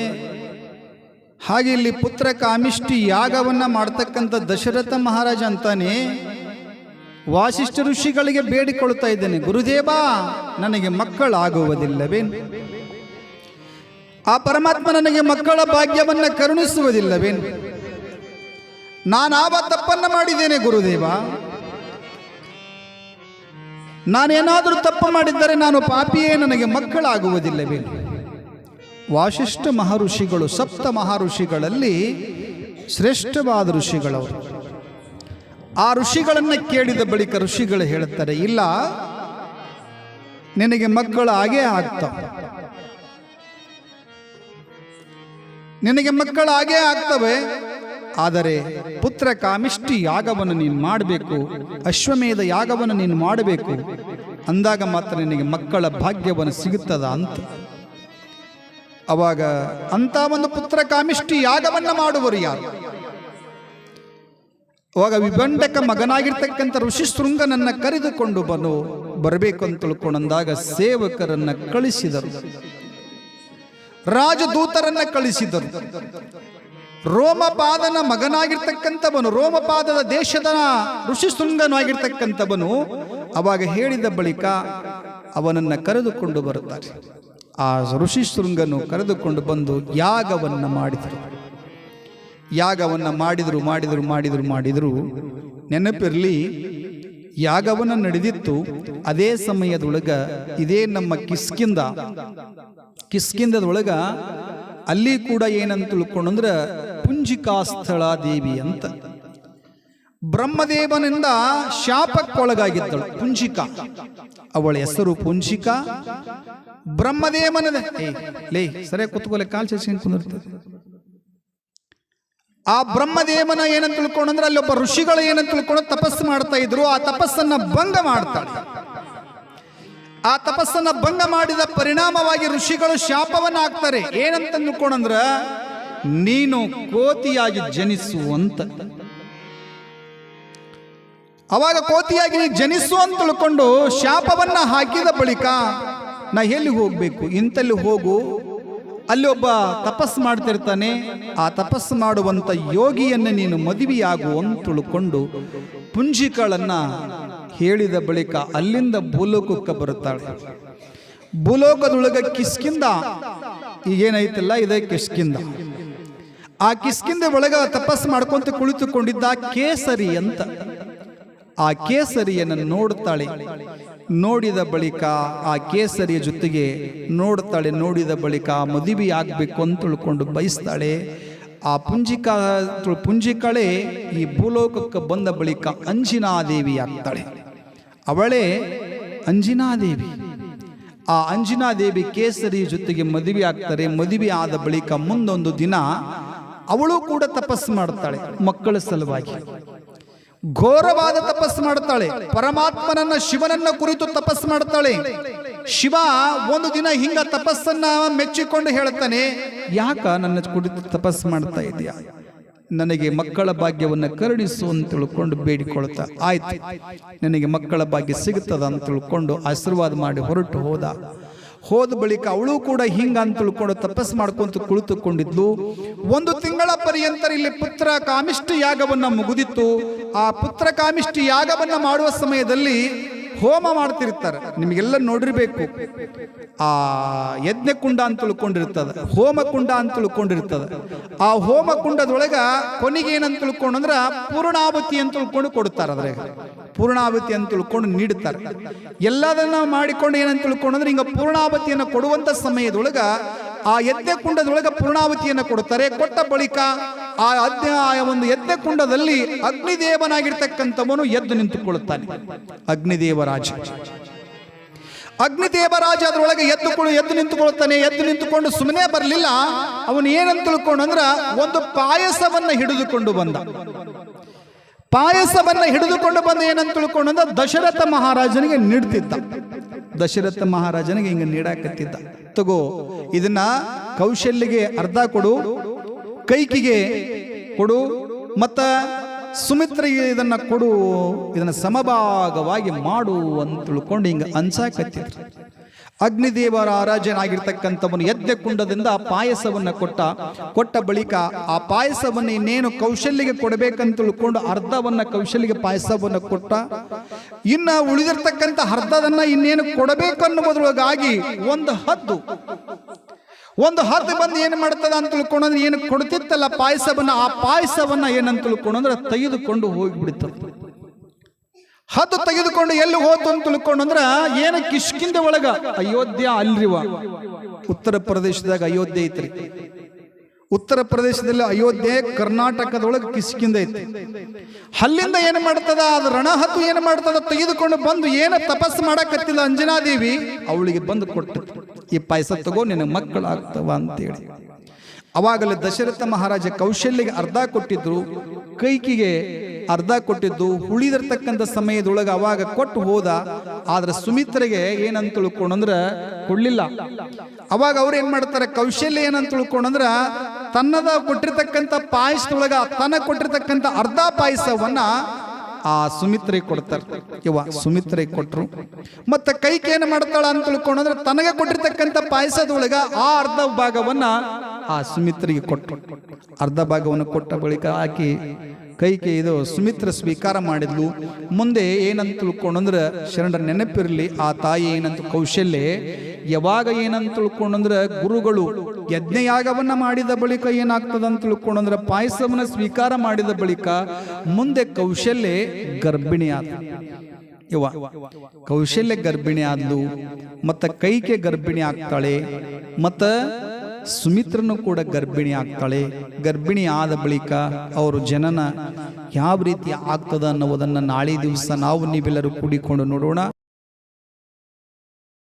ಹಾಗೆ ಇಲ್ಲಿ ಪುತ್ರ ಕಾಮಿಷ್ಟಿ ಯಾಗವನ್ನ ಮಾಡ್ತಕ್ಕಂಥ ದಶರಥ ಮಹಾರಾಜ ಅಂತಾನೆ ವಾಸಿಷ್ಠ ಋಷಿಗಳಿಗೆ ಬೇಡಿಕೊಳ್ತಾ ಇದ್ದೇನೆ, ಗುರುದೇವ, ನನಗೆ ಮಕ್ಕಳಾಗುವುದಿಲ್ಲವೇನು ಆ ಪರಮಾತ್ಮ ನನಗೆ ಮಕ್ಕಳ ಭಾಗ್ಯವನ್ನ ಕರುಣಿಸುವುದಿಲ್ಲವೇನು ನಾನಾವ ತಪ್ಪನ್ನು ಮಾಡಿದ್ದೇನೆ ಗುರುದೇವ. ನಾನೇನಾದರೂ ತಪ್ಪು ಮಾಡಿದ್ದರೆ ನಾನು ಪಾಪಿಯೇ ನನಗೆ ಮಕ್ಕಳಾಗುವುದಿಲ್ಲವೇ? ವಾಶಿಷ್ಠ ಮಹರ್ಷಿಗಳು, ಸಪ್ತ ಮಹರ್ಷಿಗಳಲ್ಲಿ ಶ್ರೇಷ್ಠವಾದ ಋಷಿಗಳವರು. ಆ ಋಷಿಗಳನ್ನು ಕೇಳಿದ ಬಳಿಕ ಋಷಿಗಳು ಹೇಳುತ್ತಾರೆ, ಇಲ್ಲ, ನಿನಗೆ ಮಕ್ಕಳು ಹಾಗೇ ಆಗ್ತವೆ. ನಿನಗೆ ಮಕ್ಕಳು ಹಾಗೇ ಆಗ್ತವೆ. ಆದರೆ ಪುತ್ರ ಕಾಮಿಷ್ಟಿ ಯಾಗವನ್ನು ನೀನು ಮಾಡಬೇಕು, ಅಶ್ವಮೇಧ ಯಾಗವನ್ನು ನೀನು ಮಾಡಬೇಕು. ಅಂದಾಗ ಮಾತ್ರ ನಿನಗೆ ಮಕ್ಕಳ ಭಾಗ್ಯವನ್ನು ಸಿಗುತ್ತದ ಅಂತ. ಅವಾಗ ಅಂತ ಒಂದು ಪುತ್ರ ಕಾಮಿಷ್ಟಿ ಯಾಗವನ್ನ ಮಾಡುವರು ಯಾರು? ಅವಾಗ ವಿಭಂಡಕ ಮಗನಾಗಿರ್ತಕ್ಕಂಥ ಋಷಿ ಶೃಂಗನನ್ನ ಕರೆದುಕೊಂಡು ಬನು, ಬರಬೇಕು ಅಂತ ತಿಳ್ಕೊಂಡಂದಾಗ ಸೇವಕರನ್ನ ಕಳಿಸಿದರು. ರಾಜದೂತರನ್ನ ಕಳಿಸಿದರು. ರೋಮಪಾದನ ಮಗನಾಗಿರ್ತಕ್ಕಂಥವನು, ರೋಮಪಾದದ ದೇಶದ ಋಷಿ ಆಗಿರ್ತಕ್ಕಂಥವನು, ಅವಾಗ ಹೇಳಿದ ಬಳಿಕ ಅವನನ್ನ ಕರೆದುಕೊಂಡು ಬರುತ್ತಾರೆ. ಆ ಋಷಿ ಶೃಂಗನು ಕರೆದುಕೊಂಡು ಬಂದು ಯಾಗವನ್ನು ಮಾಡಿದರು. ಯಾಗವನ್ನು ಮಾಡಿದರು ಮಾಡಿದರು ಮಾಡಿದರು ಮಾಡಿದರು. ನೆನಪಿರಲಿ, ಯಾಗವನ್ನು ನಡೆದಿತ್ತು, ಅದೇ ಸಮಯದೊಳಗ ಇದೇ ನಮ್ಮ ಕಿಸ್ಕಿಂದ. ಕಿಸ್ಕಿಂದದೊಳಗ ಅಲ್ಲಿ ಕೂಡ ಏನಂತ ತಿಳ್ಕೊಂಡ್ರ ಪುಂಜಿಕಾ ಸ್ಥಳ ದೇವಿ ಅಂತ. ಬ್ರಹ್ಮದೇವನಿಂದ ಶಾಪಕ್ಕೊಳಗಾಗಿದ್ದಳು ಪುಂಜಿಕ. ಅವಳ ಹೆಸರು ಪುಂಜಿಕ. ಬ್ರಹ್ಮದೇವನದ. ಲೇ, ಸರಿಯಾಗಿ ಕೂತ್ಕೊಳ್ಳಿ, ಕಾಲ್ ಕುಂದಿರ್ತದೆ? ಆ ಬ್ರಹ್ಮದೇವನ ಏನಂತ ತಿಳ್ಕೊಂಡಂದ್ರೆ ಅಲ್ಲಿ ಒಬ್ಬ ಋಷಿಗಳು ಏನಂತ ತಿಳ್ಕೊಂಡು ತಪಸ್ಸು ಮಾಡ್ತಾ ಇದ್ರು. ಆ ತಪಸ್ಸನ್ನ ಭಂಗ ಮಾಡ್ತಾಳೆ. ಆ ತಪಸ್ಸನ್ನ ಭಂಗ ಮಾಡಿದ ಪರಿಣಾಮವಾಗಿ ಋಷಿಗಳು ಶಾಪವನ್ನ ಹಾಕ್ತಾರೆ ಏನಂತ ತಿಳ್ಕೊಂಡ್ರ ನೀನು ಕೋತಿಯಾಗಿ ಜನಿಸುವಂತ. ಅವಾಗ ಕೋತಿಯಾಗಿ ಜನಿಸು ಅಂತ ತಿಳ್ಕೊಂಡು ಶಾಪವನ್ನ ಹಾಕಿದ ಬಳಿಕ, ನಾ ಎಲ್ಲಿ ಹೋಗ್ಬೇಕು? ಇಂತಲ್ಲಿ ಹೋಗು. ಅಲ್ಲಿ ಒಬ್ಬ ತಪಸ್ಸು ಮಾಡ್ತಿರ್ತಾನೆ. ಆ ತಪಸ್ಸು ಮಾಡುವಂತ ಯೋಗಿಯನ್ನ ನೀನು ಮದುವೆಯಾಗು ಅಂತ ತಿಳ್ಕೊಂಡು ಪುಂಜಿಗಳನ್ನ ಹೇಳಿದ ಬಳಿಕ ಅಲ್ಲಿಂದ ಭೂಲೋಕಕ್ಕೆ ಬರುತ್ತಾಳೆ. ಭೂಲೋಕದೊಳಗ ಕಿಸ್ಕಿಂದ ಈಗೇನೈತಲ್ಲ, ಇದೇ ಕಿಸ್ಕಿಂದ ಆ ಕಿಸ್ಕಿಂದ ಒಳಗ ತಪಸ್ ಮಾಡ್ಕೊಂತ ಕುಳಿತುಕೊಂಡಿದ್ದ ಕೇಸರಿ ಅಂತ. ಆ ಕೇಸರಿಯನ್ನು ನೋಡುತ್ತಾಳೆ ನೋಡಿದ ಬಳಿಕ ಆ ಕೇಸರಿಯ ಜೊತೆಗೆ ನೋಡ್ತಾಳೆ. ನೋಡಿದ ಬಳಿಕ ಮದುವೆ ಆಗ್ಬೇಕು ಅಂತ ತಿಳ್ಕೊಂಡು ಬಯಸ್ತಾಳೆ. ಆ ಪುಂಜಿಕ ಪುಂಜಿಕಳೆ ಈ ಭೂಲೋಕಕ್ಕೆ ಬಂದ ಬಳಿಕ ಅಂಜಿನಾದೇವಿ ಆಗ್ತಾಳೆ ಅವಳೇ ಅಂಜಿನಾದೇವಿ. ಆ ಅಂಜಿನಾದೇವಿ ಕೇಸರಿ ಜೊತೆಗೆ ಮದುವೆ ಆಗ್ತಾರೆ. ಮದುವೆ ಆದ ಬಳಿಕ ಮುಂದೊಂದು ದಿನ ಅವಳು ಕೂಡ ತಪಸ್ಸು ಮಾಡ್ತಾಳೆ ಮಕ್ಕಳ ಸಲುವಾಗಿ. ಘೋರವಾದ ತಪಸ್ಸು ಮಾಡ್ತಾಳೆ. ಪರಮಾತ್ಮನನ್ನ ಶಿವನನ್ನ ಕುರಿತು ತಪಸ್ಸು ಮಾಡ್ತಾಳೆ. ಶಿವ ಒಂದು ದಿನ ಹಿಂಗ ತಪಸ್ಸನ್ನ ಮೆಚ್ಚಿಕೊಂಡು ಹೇಳ್ತಾನೆ ಯಾಕ ನನ್ನ ಕುಡಿದು ತಪಸ್ಸು ಮಾಡ್ತಾ ಇದೆಯಾ? ನನಗೆ ಮಕ್ಕಳ ಭಾಗ್ಯವನ್ನು ಕರುಣಿಸು ಅಂತ ತಿಳ್ಕೊಂಡು ಬೇಡಿಕೊಳ್ತಾ ಆಯ್ತು. ನನಗೆ ಮಕ್ಕಳ ಭಾಗ್ಯ ಸಿಗುತ್ತದ ಅಂತ ತಿಳ್ಕೊಂಡು ಆಶೀರ್ವಾದ ಮಾಡಿ ಹೊರಟು ಹೋದ. ಹೋದ ಬಳಿಕ ಅವಳು ಕೂಡ ಹಿಂಗ ಅಂತ ತಿಳ್ಕೊಂಡು ತಪಸ್ಸು ಮಾಡ್ಕೊಂತ ಕುಳಿತುಕೊಂಡಿದ್ಲು. ಒಂದು ತಿಂಗಳ ಪರ್ಯಂತ ಇಲ್ಲಿ ಪುತ್ರ ಕಾಮಿಷ್ಟಿ ಯಾಗವನ್ನ ಮುಗಿದಿತ್ತು. ಆ ಪುತ್ರ ಕಾಮಿಷ್ಟಿ ಯಾಗವನ್ನ ಮಾಡುವ ಸಮಯದಲ್ಲಿ ಹೋಮ ಮಾಡ್ತಿರ್ತಾರೆ. ನಿಮಗೆಲ್ಲ ನೋಡಿರ್ಬೇಕು. ಆ ಯಜ್ಞ ಕುಂಡ ಅಂತ ತಿಳ್ಕೊಂಡಿರ್ತದ, ಹೋಮ ಕುಂಡ ಅಂತ ತಿಳ್ಕೊಂಡಿರ್ತದ. ಆ ಹೋಮ ಕುಂಡದೊಳಗ ಕೊನೆಗೆ ಏನಂತ ತಿಳ್ಕೊಂಡಂದ್ರ ಪೂರ್ಣಾವತಿ ಅಂತ ತಿಳ್ಕೊಂಡು ಕೊಡ್ತಾರೆ ಅದ್ರಾಗ. ಪೂರ್ಣಾವತಿ ಅಂತ ತಿಳ್ಕೊಂಡು ನೀಡುತ್ತಾರೆ ಎಲ್ಲದನ್ನ ಮಾಡಿಕೊಂಡು ಏನಂತ ತಿಳ್ಕೊಂಡಂದ್ರೆ ಹಿಂಗ ಪೂರ್ಣಾವತಿಯನ್ನು ಕೊಡುವಂತ ಸಮಯದೊಳಗ ಆ ಎದ್ದೆ ಕುಂಡದೊಳಗೆ ಪೂರ್ಣಾವತಿಯನ್ನು ಕೊಡುತ್ತಾರೆ. ಕೊಟ್ಟ ಬಳಿಕ ಆ ಆ ಒಂದು ಎದ್ದೆ ಕುಂಡದಲ್ಲಿ ಅಗ್ನಿದೇವನಾಗಿರ್ತಕ್ಕಂಥವನು ಎದ್ದು ನಿಂತುಕೊಳ್ಳುತ್ತಾನೆ. ಅಗ್ನಿದೇವರಾಜ. ಅಗ್ನಿದೇವರಾಜ ಅದರೊಳಗೆ ಎದ್ದುಕೊಳ್ಳು ಎದ್ದು ನಿಂತುಕೊಳ್ಳುತ್ತಾನೆ. ಎದ್ದು ನಿಂತುಕೊಂಡು ಸುಮ್ಮನೆ ಬರಲಿಲ್ಲ. ಅವನು ಏನಂತ ತಿಳ್ಕೊಂಡು ಅಂದ್ರ ಒಂದು ಪಾಯಸವನ್ನ ಹಿಡಿದುಕೊಂಡು ಬಂದ. ಪಾಯಸವನ್ನ ಹಿಡಿದುಕೊಂಡು ಬಂದ ಏನಂತ ತಿಳ್ಕೊಂಡು ಅಂದ್ರ ದಶರಥ ಮಹಾರಾಜನಿಗೆ ನೀಡ್ತಿದ್ದ. ದಶರಥ ಮಹಾರಾಜನಿಗೆ ಹಿಂಗೆ ನೀಡಾಕತ್ತಿದ್ದ. ತಗೋ, ಇದನ್ನ ಕೌಶಲ್ಯಗೆ ಅರ್ಧ ಕೊಡು, ಕೈಕಿಗೆ ಕೊಡು, ಮತ್ತ ಸುಮಿತ್ರಿಗೆ ಇದನ್ನ ಕೊಡು, ಇದನ್ನ ಸಮಭಾಗವಾಗಿ ಮಾಡು ಅಂತ ತಿಳ್ಕೊಂಡು ಹಿಂಗೆ ಅನ್ಸಾಕತ್ತಿದ್ರು. ಅಗ್ನಿದೇವರ ಆರಾಜನಾಗಿರ್ತಕ್ಕಂಥವನು ಯಜ್ಞ ಕುಂಡದಿಂದ ಆ ಪಾಯಸವನ್ನ ಕೊಟ್ಟ ಕೊಟ್ಟ ಬಳಿಕ ಆ ಪಾಯಸವನ್ನ ಇನ್ನೇನು ಕೌಶಲ್ಯಗೆ ಕೊಡಬೇಕಂತ ತಿಳ್ಕೊಂಡು ಅರ್ಧವನ್ನ ಕೌಶಲ್ಯಗೆ ಪಾಯಸವನ್ನ ಕೊಟ್ಟ. ಇನ್ನ ಉಳಿದಿರ್ತಕ್ಕಂಥ ಅರ್ಧದನ್ನ ಇನ್ನೇನು ಕೊಡಬೇಕನ್ನುವುದರೊಳಗಾಗಿ ಒಂದು ಹದ್ದು. ಒಂದು ಹದ್ದು ಬಂದು ಏನು ಮಾಡ್ತದ ಅಂತ ತಿಳ್ಕೊಂಡ್ರೆ ಏನು ಕೊಡ್ತಿತ್ತಲ್ಲ ಪಾಯಸವನ್ನ, ಆ ಪಾಯಸವನ್ನ ಏನಂತ ತಿಳ್ಕೊಂಡ್ರೆ ತೆಗೆದುಕೊಂಡು ಹೋಗಿಬಿಡ್ತದೆ. ಹದ್ದು ತೆಗೆದುಕೊಂಡು ಎಲ್ಲಿ ಹೋತು ಅಂತ ತಿಳ್ಕೊಂಡು ಅಂದ್ರೆ, ಏನು ಕಿಷ್ಕಿಂದ ಒಳಗ? ಅಯೋಧ್ಯ ಅಲ್ರಿವ ಉತ್ತರ ಪ್ರದೇಶದಾಗ ಅಯೋಧ್ಯೆ ಐತ್ರಿ. ಉತ್ತರ ಪ್ರದೇಶದಲ್ಲಿ ಅಯೋಧ್ಯೆ, ಕರ್ನಾಟಕದೊಳಗೆ ಕಿಸ್ಕಿಂದ ಐತಿ ಅಲ್ಲಿಂದ ಏನು ಮಾಡ್ತದ? ಅದು ರಣಹತ್ತು ಏನು ಮಾಡ್ತದ? ತೆಗೆದುಕೊಂಡು ಬಂದು ಏನು ತಪಸ್ಸು ಮಾಡಕತ್ತಿಲ್ಲ ಅಂಜನಾದೇವಿ, ಅವಳಿಗೆ ಬಂದು ಕೊಟ್ಟು ಈ ಪಾಯಸ ತಗೋ, ನಿನ್ನ ಮಕ್ಕಳಾಗ್ತವ ಅಂತೇಳಿ. ಅವಾಗಲೇ ದಶರಥ ಮಹಾರಾಜ ಕೌಶಲ್ಯಗೆ ಅರ್ಧ ಕೊಟ್ಟಿದ್ರು, ಕೈಕಿಗೆ ಅರ್ಧ ಕೊಟ್ಟಿದ್ದು ಉಳಿದಿರ್ತಕ್ಕಂಥ ಸಮಯದೊಳಗೆ ಅವಾಗ ಕೊಟ್ಟು ಹೋದ. ಆದ್ರೆ ಸುಮಿತ್ರೆಗೆ ಏನಂತ ತಿಳ್ಕೊಂಡಂದ್ರ ಕೊಡ್ಲಿಲ್ಲ. ಅವಾಗ ಅವ್ರು ಏನ್ ಮಾಡ್ತಾರೆ, ಕೌಶಲ್ಯ ಏನಂತ ತಿಳ್ಕೊಂಡಂದ್ರ ತನ್ನದ ಕೊಟ್ಟಿರ್ತಕ್ಕಂಥ ಪಾಯಸದೊಳಗ ತನ್ನ ಕೊಟ್ಟಿರ್ತಕ್ಕಂಥ ಅರ್ಧ ಪಾಯಸವನ್ನ ಆ ಸುಮಿತ್ರೆ ಕೊಡ್ತಾರೆ. ಇವ ಸುಮಿತ್ರೆ ಕೊಟ್ರು. ಮತ್ತೆ ಕೈಕೇನು ಮಾಡ್ತಾಳ ಅಂತ ತಿಳ್ಕೊಂಡ್ರೆ ತನಗೆ ಕೊಟ್ಟಿರ್ತಕ್ಕಂಥ ಪಾಯಸದೊಳಗ ಆ ಅರ್ಧ ಭಾಗವನ್ನ ಆ ಸುಮಿತ್ರಿಗೆ ಕೊಟ್ಟು, ಅರ್ಧ ಭಾಗವನ್ನು ಕೊಟ್ಟ ಬಳಿಕ ಆಕಿ ಕೈ ಇದು ಸುಮಿತ್ರ ಸ್ವೀಕಾರ ಮಾಡಿದ್ಲು. ಮುಂದೆ ಏನಂತ ತಿಳ್ಕೊಂಡಂದ್ರೆ ಶರಣರ ನೆನಪಿರಲಿ, ಆ ತಾಯಿ ಏನಂತ ಕೌಶಲ್ಯ, ಯಾವಾಗ ಏನಂತ ತಿಳ್ಕೊಂಡಂದ್ರೆ ಗುರುಗಳು ಯಜ್ಞಯಾಗವನ್ನ ಮಾಡಿದ ಬಳಿಕ ಏನಾಗ್ತದ ಅಂತ ತಿಳ್ಕೊಂಡಂದ್ರ ಪಾಯಸವನ್ನ ಸ್ವೀಕಾರ ಮಾಡಿದ ಬಳಿಕ ಮುಂದೆ ಕೌಶಲ್ಯ ಗರ್ಭಿಣಿ ಆದ. ಇವ ಕೌಶಲ್ಯ ಗರ್ಭಿಣಿ ಆದ್ಲು, ಮತ್ತ ಕೈಕೆ ಗರ್ಭಿಣಿ ಆಗ್ತಾಳೆ, ಮತ್ತ ಸುಮಿತ್ರನು ಕೂಡ ಗರ್ಭಿಣಿ ಆಗ್ತಾಳೆ. ಗರ್ಭಿಣಿ ಆದ ಬಳಿಕ ಅವರು ಜನನ ಯಾವ ರೀತಿ ಆಗ್ತದ ಅನ್ನೋದನ್ನು ನಾಳೆ ದಿವಸ ನಾವು ನೀವೆಲ್ಲರೂ ಕೂಡಿಕೊಂಡು ನೋಡೋಣ.